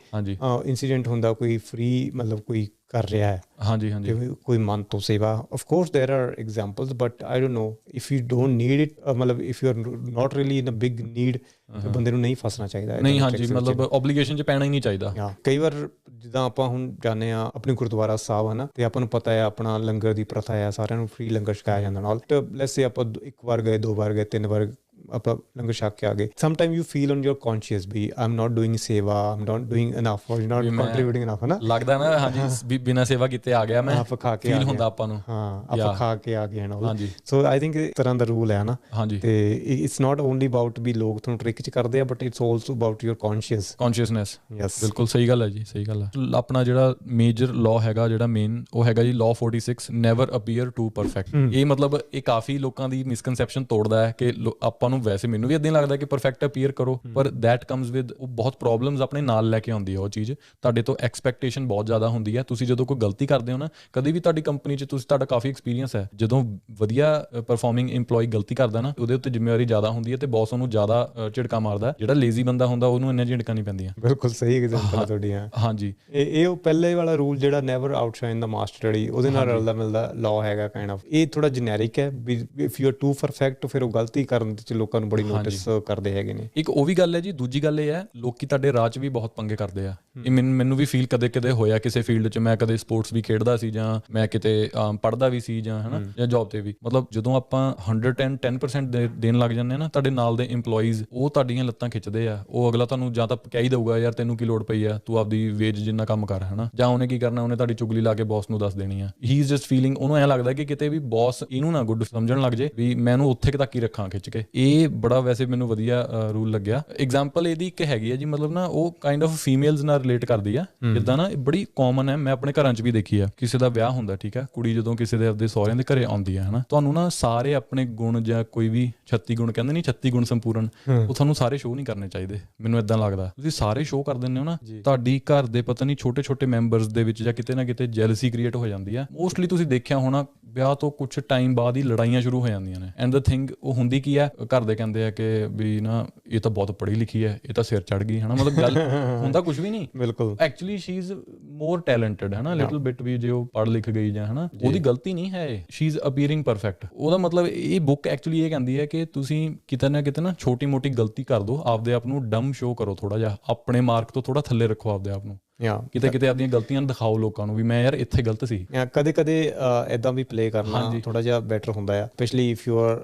ਇਨਸੀਡੈਂਟ ਹੁੰਦਾ ਕੋਈ ਫ੍ਰੀ ਮਤਲਬ ਕੋਈ ਕਰ ਰਿਹਾ ਹੈ ਹਾਂਜੀ ਹਾਂਜੀ ਜਿਵੇਂ ਕੋਈ ਮਨ ਤੋਂ ਸੇਵਾ of course there are examples but I don't know if you don't need it ਮਤਲਬ if you are not really in a big need ਬੰਦੇ ਨੂੰ ਨਹੀਂ ਫਸਣਾ ਚਾਹੀਦਾ ਨਹੀਂ ਹਾਂਜੀ ਮਤਲਬ ਓਬਲੀਗੇਸ਼ਨ ਚ ਪੈਣਾ ਹੀ ਨਹੀਂ ਚਾਹੀਦਾ ਹਾਂ ਕਈ ਵਾਰ ਜਿੱਦਾਂ ਆਪਾਂ ਹੁਣ ਜਾਂਦੇ ਆ ਆਪਣੇ ਗੁਰਦੁਆਰਾ ਸਾਹਿਬ ਹਨਾ ਤੇ ਆਪਾਂ ਨੂੰ ਪਤਾ ਹੈ ਆਪਣਾ ਲੰਗਰ ਦੀ ਪ੍ਰਥਾ ਹੈ ਸਾਰਿਆਂ ਨੂੰ ਫ੍ਰੀ ਲੰਗਰ ਛਕਾਇਆ ਜਾਂਦਾ ਨਾਲ ਤੇ ਲੈਟਸ ਸੇ ਆਪਾਂ ਦੋ- ਇੱਕ ਵਾਰ ਗਏ ਦੋ ਵਾਰ ਗਏ ਤਿੰਨ ਵਾਰ ਆਪਾਂ ਲੰਗਰ ਛਕ ਕੇ ਆ ਗਏ some time you feel on your conscious we I am not doing ਸੇਵਾ I am not doing enough or not contributing enough ਹਨਾ ਲੱਗਦਾ ਨਾ ਹਾਂਜੀ ਬਿਨਾਂ ਸੇਵਾ ਕੀਤੇ ਆ ਗਿਆ ਮੈਂ। ਆਪ ਖਾ ਕੇ ਫੀਲ। ਹੁੰਦਾ ਆਪਾਂ ਨੂੰ। ਹਾਂ ਆਪਾਂ ਖਾ ਕੇ ਆ ਗਏ ਨਾ। ਸੋ ਆਈ ਥਿੰਕ ਇਸ ਤਰ੍ਹਾਂ ਦਾ ਰੂਲ ਹੈ ਨਾ? ਤੇ ਇਟਸ ਨਾਟ ਓਨਲੀ ਅਬਾਊਟ ਵੀ ਲੋਕ ਤੁਹਾਨੂੰ ਟ੍ਰਿਕ ਚ ਕਰਦੇ ਆ but it's also about your conscious consciousness yes ਬਿਲਕੁਲ ਸਹੀ ਗੱਲ ਹੈ ਜੀ ਸਹੀ ਗੱਲ ਹੈ। ਆਪਣਾ ਜਿਹੜਾ ਮੇਜਰ ਲਾਅ ਹੈਗਾ ਜਿਹੜਾ ਮੇਨ ਉਹ ਹੈਗਾ ਜੀ law 46 never appear to perfect ਇਹ ਮਤਲਬ ਇਹ ਕਾਫੀ ਲੋਕਾਂ ਦੀ ਮਿਸਕਨਸੈਪਸ਼ਨ ਤੋੜਦਾ ਹੈ ਕਿ ਆਪਾਂ ਨੂੰ ਵੈਸੇ ਮੈਨੂੰ ਵੀ ਇਦਾਂ ਲੱਗਦਾ ਕਿ ਪਰਫੈਕਟ ਅਪੀਅਰ ਕਰੋ ਪਰ ਦੈਟ ਕਮਸ ਵਿਦ ਉਹ ਬਹੁਤ ਪ੍ਰੋਬਲਮਸ ਆਪਣੇ ਨਾਲ ਲੈ ਕੇ ਆਉਂਦੀ ਹੈ ਉਹ ਚੀਜ਼। ਤੁਹਾਡੇ ਤੋਂ ਐਕਸਪੈਕਟੇਸ਼ਨ ਬਹੁਤ ਜ਼ਿਆਦਾ ਹੁੰਦੀ ਹੈ ਤੁਸੀਂ ਜਦੋਂ ਕੋਈ ਗਲਤੀ ਕਰਦੇ ਹੋ ਨਾ ਕਦੇ ਵੀ ਤੁਹਾਡੀ ਕੰਪਨੀ 'ਚ ਤੁਸੀਂ ਤੁਹਾਡਾ ਕਾਫੀ ਐਕਸਪੀਰੀਅੰਸ ਹੈ। ਜਦੋਂ ਵਧੀਆ ਪਰਫਾਰਮਿੰਗ EMPLOYE ਗਲਤੀ ਕਰਦਾ ਨਾ ਉਹਦੇ ਉੱਤੇ ਜ਼ਿੰਮੇਵਾਰੀ ਜ਼ਿਆਦਾ ਹੁੰਦੀ ਹੈ ਤੇ ਬੌਸ ਉਹਨੂੰ ਜ਼ਿਆਦਾ ਝਿੜਕਾ ਮਾਰਦਾ। ਜਿਹੜਾ ਲੇਜ਼ੀ ਬੰਦਾ ਹੁੰਦਾ ਉਹਨੂੰ ਇੰਨੇ ਝਿੜਕਾਂ ਨਹੀਂ ਪੈਂਦੀਆਂ। ਬਿਲਕੁਲ ਸਹੀ ਐਗਜ਼ਾਮਪਲ ਹੈ ਤੁਹਾਡੀ ਹਾਂ ਹਾਂਜੀ। ਇਹ ਇਹ ਉਹ ਪਹਿਲੇ ਵਾਲਾ ਰੂਲ ਜਿਹੜਾ ਨੈਵਰ ਆਊਟਸ਼ਾਈਨ ਦਾ ਮਾਸਟਰ ਜਿਹੜੀ ਉਹਦੇ ਨਾਲ ਰਲਦਾ ਮਿਲਦਾ ਲਾਅ ਹੈਗਾ ਕਾਈਂਡ ਆਫ ਇਹ ਥੋੜਾ ਜੈਨਰਿਕ ਹੈ if you are too perfect ਫਿਰ ਉਹ ਗਲਤੀ ਕਰਨ ਚ ਲੋਕਾਂ ਨੂੰ ਬੜੀ ਨੋਟਿਸ ਕਰਦੇ ਹੈਗੇ ਨੇ। ਇੱਕ ਉਹ ਵੀ ਗੱਲ ਹੈ ਜੀ ਦੂਜੀ ਗੱਲ ਇਹ ਹੈ ਲੋਕੀ ਤੁਹਾਡੇ 'ਚ ਵੀ ਬਹੁਤ ਪੰਗੇ ਕਰਦੇ ਆ। ਇਹ ਮੈਨ- ਮੈਨੂੰ ਵੀ ਫੀਲ ਕਦੇ ਕਦੇ ਹੋਇਆ ਕਿਸੇ ਫੀਲਡ 'ਚ ਮੈਂ ਕਦੇ ਸਪੋਰਟਸ ਵੀ ਖੇਡਦਾ ਸੀ ਜਾਂ ਮੈਂ ਕਿਤੇ ਪੜਦਾ ਵੀ ਸੀ ਜਾਂ ਹਨਾ ਜਾਂ ਜੌਬ ਤੇ ਵੀ। ਮਤਲਬ ਜਦੋਂ ਆਪਾਂ 110 10% ਦੇ- ਦੇਣ ਲੱਗ ਜਾਂਦੇ ਆ ਨਾ ਤੁਹਾਡੇ ਨਾਲ ਦੇ EMPLOYEES ਉਹ ਤੁਹਾਡੀਆਂ ਲੱਤਾਂ ਖਿੱਚਦੇ ਆ। ਉਹ ਅਗਲਾ ਤੁਹਾਨੂੰ ਜਾਂ ਤਾਂ ਕਹਿ ਹੀ ਦਊਗਾ ਯਾਰ ਤੈਨੂੰ ਕੀ ਲੋੜ ਪਈ ਆ? ਤੂੰ ਆਪਦੀ ਵੇਜ ਜਿੰਨਾ ਕੰਮ ਕਰ ਹਨਾ। ਜਾਂ ਉਹਨੇ ਕੀ ਕਰਨਾ ਉਹਨੇ ਤੁਹਾਡੀ ਚੁਗਲੀ ਲਾ ਕੇ ਬੌਸ ਨੂੰ ਦੱਸ ਦੇਣੀ ਆ। ਹੀ ਇਜ਼ ਜਸਟ ਫੀਲਿੰਗ ਉਹਨੂੰ ਐ ਲੱਗਦਾ ਕਿ ਕਿਤੇ ਵੀ ਬੌਸ ਇਹਨੂੰ ਨਾ ਗੁੱਡ ਸਮਝਣ ਲੱਗ ਜੇ ਵੀ ਮੈਂ ਇਹਨੂੰ ਉੱਥੇ ਤੱਕ ਹੀ ਰੱਖਾਂ ਖਿੱਚ ਕੇ। ਇਹ ਇਹ ਬੜਾ ਵੈਸੇ ਮੈਨੂੰ ਵਧੀਆ ਰੂਲ ਲੱਗਿਆ। ਐਗਜ਼ਾਮਪਲ ਇਹਦੀ ਇੱਕ ਹੈਗੀ ਹੈ ਜੀ ਮਤਲਬ ਨਾ ਉਹ ਕਾਈਂਡ ਆਫ ਫੀਮੇਲਸ ਨਾਲ ਰਿਲੇਟ ਕਰਦੀ ਆ। ਜਿੱਦਾਂ ਨਾ ਇਹ ਬੜੀ ਕਾਮਨ ਹੈ ਮੈਂ ਆਪਣੇ ਘਰਾਂ 'ਚ ਵੀ ਦੇਖੀ ਆ ਕਿਸੇ ਦਾ ਵਿਆਹ ਹੁੰਦਾ ਠੀਕ ਆ। ਕੁੜੀ ਜਦੋਂ ਕਿਸੇ ਦੇ ਆਪਦੇ ਸਹੁਰਿਆਂ ਦੇ ਘਰੇ ਆਉਂਦੀ ਆ ਹਨਾ। ਤੁਹਾਨੂੰ ਨਾ ਸਾਰੇ ਆਪਣੇ ਗੁਣ ਜਾਂ ਕੋਈ ਵੀ 36 ਗੁਣ ਕਹਿੰਦੇ ਨਹੀਂ 36 ਗੁਣ ਸੰਪੂਰਨ ਉਹ ਤੁਹਾਨੂੰ ਸਾਰੇ ਸ਼ੋਅ ਨਹੀਂ ਕਰਨੇ ਚਾਹੀਦੇ। ਮੈਨੂੰ ਇਦਾਂ ਲੱਗਦਾ। ਤੁਸੀਂ ਸਾਰੇ ਸ਼ੋਅ ਕਰ ਦਿੰਦੇ ਹੋ ਨਾ ਤੁਹਾਡੀ ਘਰ ਦੇ ਪਤਾ ਨਹੀਂ ਛੋਟੇ ਛੋਟੇ ਮੈਂਬਰਸ ਦੇ ਵਿੱਚ ਜਾਂ ਕਿਤੇ ਨਾ ਕਿਤੇ ਜੈਲਸੀ ਕ੍ਰੀਏਟ ਹੋ ਜਾਂਦੀ ਆ। ਮੋਸਟਲੀ ਤੁਸੀਂ ਦੇਖਿਆ ਹੋਣਾ ਵਿਆਹ ਤੋਂ ਕੁਝ ਟਾਈਮ ਬਾਅਦ ਹੀ ਲੜਾਈਆਂ ਸ਼ੁਰੂ ਹੋ ਜਾਂਦੀਆਂ ਨੇ। ਐਂਡ ਦ ਥਿੰਗ ਉਹ ਹੁੰਦੀ ਕੀ ਆ ਘਰ ਦੇ ਕਹਿੰਦੇ ਆ ਕਿ ਵੀ ਨਾ ਇਹ ਤਾਂ ਬਹੁਤ ਪੜ੍ਹੀ ਲਿਖੀ ਹੈ ਇਹ ਤਾਂ ਸਿਰ ਚੜ ਗਈ ਹਨਾ? ਮਤਲਬ ਗੱਲ ਹੁੰਦਾ ਕੁਝ ਵੀ ਨਹੀਂ। ਬਿਲਕੁਲ। Actually she is more talented ਹੈ ਨਾ ਲਿਟਲ ਬਿਟ ਵੀ ਜੇ ਉਹ ਪੜ੍ਹ ਲਿਖ ਗਈ ਜਾਂ ਹਨਾ? ਉਹਦੀ ਗਲਤੀ ਨਹੀਂ ਹੈ ਸ਼ੀ ਇਜ਼ ਅਪੀਅਰਿੰਗ ਪਰਫੈਕਟ ਉਹਦਾ ਮਤਲਬ ਇਹ ਬੁੱਕ ਐਕਚੁਅਲੀ ਇਹ ਕਹਿੰਦੀ ਹੈ ਕਿ ਤੁਸੀਂ ਕਿਤੇ ਨਾ ਕਿਤੇ ਨਾ ਛੋਟੀ ਮੋਟੀ ਗਲਤੀ ਕਰ ਦਿਓ ਆਪਦੇ ਆਪ ਨੂੰ ਡਮ ਸ਼ੋ ਕਰੋ ਥੋੜਾ ਜਿਹਾ ਆਪਣੇ ਮਾਰਕ ਤੋਂ ਥੋੜਾ ਥੱਲੇ ਰੱਖੋ ਆਪਦੇ ਆਪ ਨੂੰ। ਕਿਤੇ ਕਿਤੇ ਆਪਣੀਆਂ ਗਲਤੀਆਂ ਦਿਖਾਓ ਲੋਕਾਂ ਨੂੰ ਵੀ ਮੈਂ ਯਾਰ ਇੱਥੇ ਗਲਤ ਸੀ। ਕਦੇ ਕਦੇ ਇਦਾਂ ਵੀ ਪਲੇ ਕਰਨਾ ਥੋੜਾ ਜਿਹਾ ਬੈਟਰ ਹੁੰਦਾ ਆ specially if you are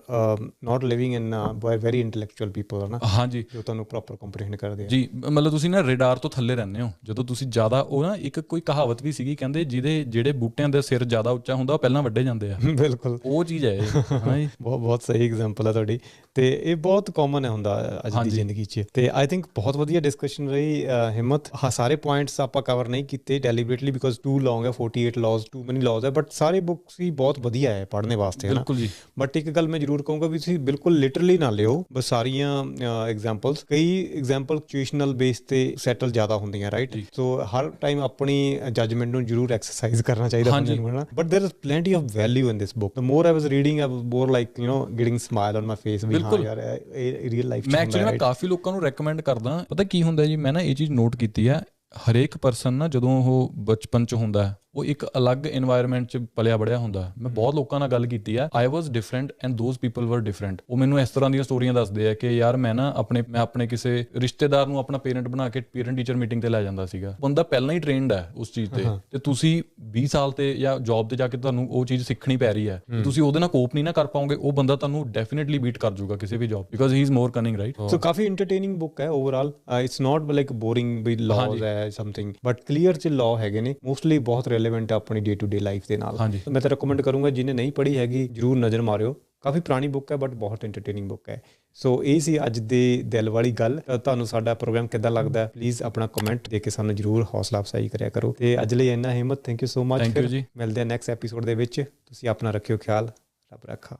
not living in by very intellectual people ਹਨਾ ਹਾਂਜੀ। ਜੋ ਤੁਹਾਨੂੰ ਪ੍ਰੋਪਰ ਕੰਪਰੀਹੈਂਡ ਕਰਦੇ ਆ। ਜੀ ਮਤਲਬ ਤੁਸੀਂ ਨਾ ਰੇਡਾਰ ਤੋਂ ਥੱਲੇ ਰਹਿੰਦੇ ਹੋ। ਜਦੋਂ ਤੁਸੀਂ ਜ਼ਿਆਦਾ ਉਹ ਨਾ ਇੱਕ ਕੋਈ ਕਹਾਵਤ ਵੀ ਸੀਗੀ ਕਹਿੰਦੇ ਜਿਹਦੇ ਜਿਹੜੇ ਬੂਟਿਆਂ ਦਾ ਸਿਰ ਜ਼ਿਆਦਾ ਉੱਚਾ ਹੁੰਦਾ ਉਹ ਪਹਿਲਾਂ ਵੱਡੇ ਜਾਂਦੇ ਆ। ਬਿਲਕੁਲ। ਉਹ ਚੀਜ਼ ਹੈ ਹਨਾ ਜੀ? ਬਹੁਤ ਬਹੁਤ ਸਹੀ ਐਗਜ਼ਾਮਪਲ ਹੈ ਤੁਹਾਡੀ। ਤੇ ਇਹ ਬਹੁਤ ਕਾਮਨ ਹੈ ਹੁੰਦਾ ਅੱਜ ਦੀ ਜ਼ਿੰਦਗੀ 'ਚ। ਤੇ ਆਈ ਥਿੰਕ ਬਹੁਤ ਵਧੀਆ ਡਿਸਕਸ਼ਨ ਰਹੀ ਹਿੰਮਤ। ਹਾਂ ਸਾਰੇ ਪੁਆਇੰਟਸ ਆਪਾਂ ਕਵਰ ਨਹੀਂ ਕੀਤੇ ਡੈਲੀਬਰੇਟਲੀ ਬਿਕੋਜ਼ ਟੂ ਲੌਂਗ ਹੈ 48 ਲਾਜ਼ ਟੂ ਮਨੀ ਲਾਜ਼ ਹੈ ਬਟ ਸਾਰੇ ਬੁੱਕਸ ਹੀ ਬਹੁਤ ਵਧੀਆ ਹੈ ਪੜ੍ਹਨੇ ਵਾਸਤੇ ਹੈ ਨਾ? ਬਿਲਕੁਲ ਜੀ। ਬਟ ਇੱਕ ਗੱਲ ਮੈਂ ਜ਼ਰੂਰ ਕਹੂੰਗਾ ਵੀ ਤੁਸੀਂ ਬਿਲਕੁਲ ਲਿਟਰਲੀ ਨਾ ਲਿਓ ਬਸ ਸਾਰੀਆਂ ਐਗਜ਼ਾਮਪਲਸ ਕਈ ਐਗਜ਼ਾਮਪਲ ਸਿਚੁਏਸ਼ਨਲ ਬੇਸ ਤੇ ਸੈਟਲ ਜ਼ਿਆਦਾ ਹੁੰਦੀਆਂ ਰਾਈਟ ਸੋ ਹਰ ਟਾਈਮ ਆਪਣੀ ਜਜਮੈਂਟ ਨੂੰ ਜ਼ਰੂਰ ਐਕਸਰਸਾਈਜ਼ ਕਰਨਾ ਚਾਹੀਦਾ ਆਪਣੇ ਨੂੰ ਹੈ but there is plenty of value in this book the more I was reading I was more like you know getting smile on my face ਵੀ ਹਾਂ ਯਾਰ ਇਹ ਰੀਅਲ ਲਾਈਫ ਚ ਮੈਂ ਐਕਚੁਅਲੀ ਮੈਂ ਕਾਫੀ ਲੋਕਾਂ ਨੂੰ ਰეკਮੈਂਡ ਕਰਦਾ ਪਤਾ ਕੀ ਹੁੰਦਾ ਜੀ ਮੈਂ ਨਾ ਇਹ ਚੀਜ਼ ਨੋਟ ਕੀਤੀ ਹੈ ਹਰੇਕ ਪਰਸਨ ਨਾ ਜਦੋਂ ਉਹ ਬਚਪਨ ਚ ਹੁੰਦਾ ਹੈ, ਉਹ ਇੱਕ ਅਲੱਗ এনवायरमेंट ਚ ਪਲਿਆ ਬੜਿਆ ਹੁੰਦਾ ਮੈਂ ਬਹੁਤ ਲੋਕਾਂ ਨਾਲ ਗੱਲ ਕੀਤੀ ਆ। I was different and those people were different ਉਹ ਮੈਨੂੰ ਇਸ ਤਰ੍ਹਾਂ ਦੀਆਂ ਸਟੋਰੀਆਂ ਦੱਸਦੇ ਆ ਕਿ ਯਾਰ ਮੈਂ ਨਾ ਆਪਣੇ ਮੈਂ ਆਪਣੇ ਕਿਸੇ ਰਿਸ਼ਤੇਦਾਰ ਨੂੰ ਆਪਣਾ ਪੇਰੈਂਟ ਬਣਾ ਕੇ ਪੇਰੈਂਟ ਟੀਚਰ ਮੀਟਿੰਗ ਤੇ ਲੈ ਜਾਂਦਾ ਸੀਗਾ। ਬੰਦਾ ਪਹਿਲਾਂ ਹੀ ਟ੍ਰੇਨਡ ਹੈ ਉਸ ਚੀਜ਼ ਤੇ। ਤੇ ਤੁਸੀਂ 20 ਸਾਲ ਤੇ ਜਾਂ ਜੌਬ ਤੇ ਜਾ ਕੇ ਤੁਹਾਨੂੰ ਉਹ ਚੀਜ਼ ਸਿੱਖਣੀ ਪੈ ਰਹੀ ਹੈ। ਤੁਸੀਂ ਉਹਦੇ ਨਾਲ ਕੋਪ ਨਹੀਂ ਨਾ ਕਰ ਪਾਓਗੇ ਉਹ ਬੰਦਾ ਤੁਹਾਨੂੰ ਡੈਫੀਨਿਟਲੀ ਬੀਟ ਕਰ ਜਾਊਗਾ ਕਿਸੇ ਵੀ job because he is more cunning right so coffee entertaining book ਹੈ overall it's not like boring we laws ਹੈ ਸਮਥਿੰਗ ਬਟ ਕਲੀਅਰ ਚ ਲਾ ਹੈਗੇ ਨੇ। ਮੋਸਟਲੀ ਬਹੁਤ ਰੈਲੇਵੈਂਟ ਆਪਣੀ ਡੇ ਟੂ ਡੇ ਲਾਈਫ ਦੇ ਨਾਲ। ਮੈਂ ਤਾਂ ਰეკਮੈਂਡ ਕਰੂੰਗਾ ਜਿਹਨੇ ਨਹੀਂ ਪੜ੍ਹੀ ਹੈਗੀ ਜਰੂਰ ਨਜ਼ਰ ਮਾਰਿਓ। ਕਾਫੀ ਪੁਰਾਣੀ ਬੁੱਕ ਹੈ ਬਟ ਬਹੁਤ ਐਂਟਰਟੇਨਿੰਗ ਬੁੱਕ ਹੈ। ਸੋ ਇਹ ਸੀ ਅੱਜ ਦੇ ਦਿਲ ਵਾਲੀ ਗੱਲ। ਤੁਹਾਨੂੰ ਸਾਡਾ ਪ੍ਰੋਗਰਾਮ ਕਿੱਦਾਂ ਲੱਗਦਾ ਹੈ ਪਲੀਜ਼ ਆਪਣਾ ਕਮੈਂਟ ਦੇ ਕੇ ਸਾਨੂੰ ਜਰੂਰ ਹੌਸਲਾ ਅਫਸਾਈ ਕਰਿਆ ਕਰੋ। ਤੇ ਅੱਜ ਲਈ ਇੰਨਾ ਹਿੰਮਤ ਥੈਂਕ ਯੂ ਸੋ ਮਚ। ਮਿਲਦੇ ਹਾਂ ਨੈਕਸਟ ਐਪੀਸੋਡ ਦੇ ਵਿੱਚ। ਤੁਸੀਂ ਆਪਣਾ ਰੱਖਿਓ ਖਿਆਲ। ਰੱਬ ਰੱਖਾ।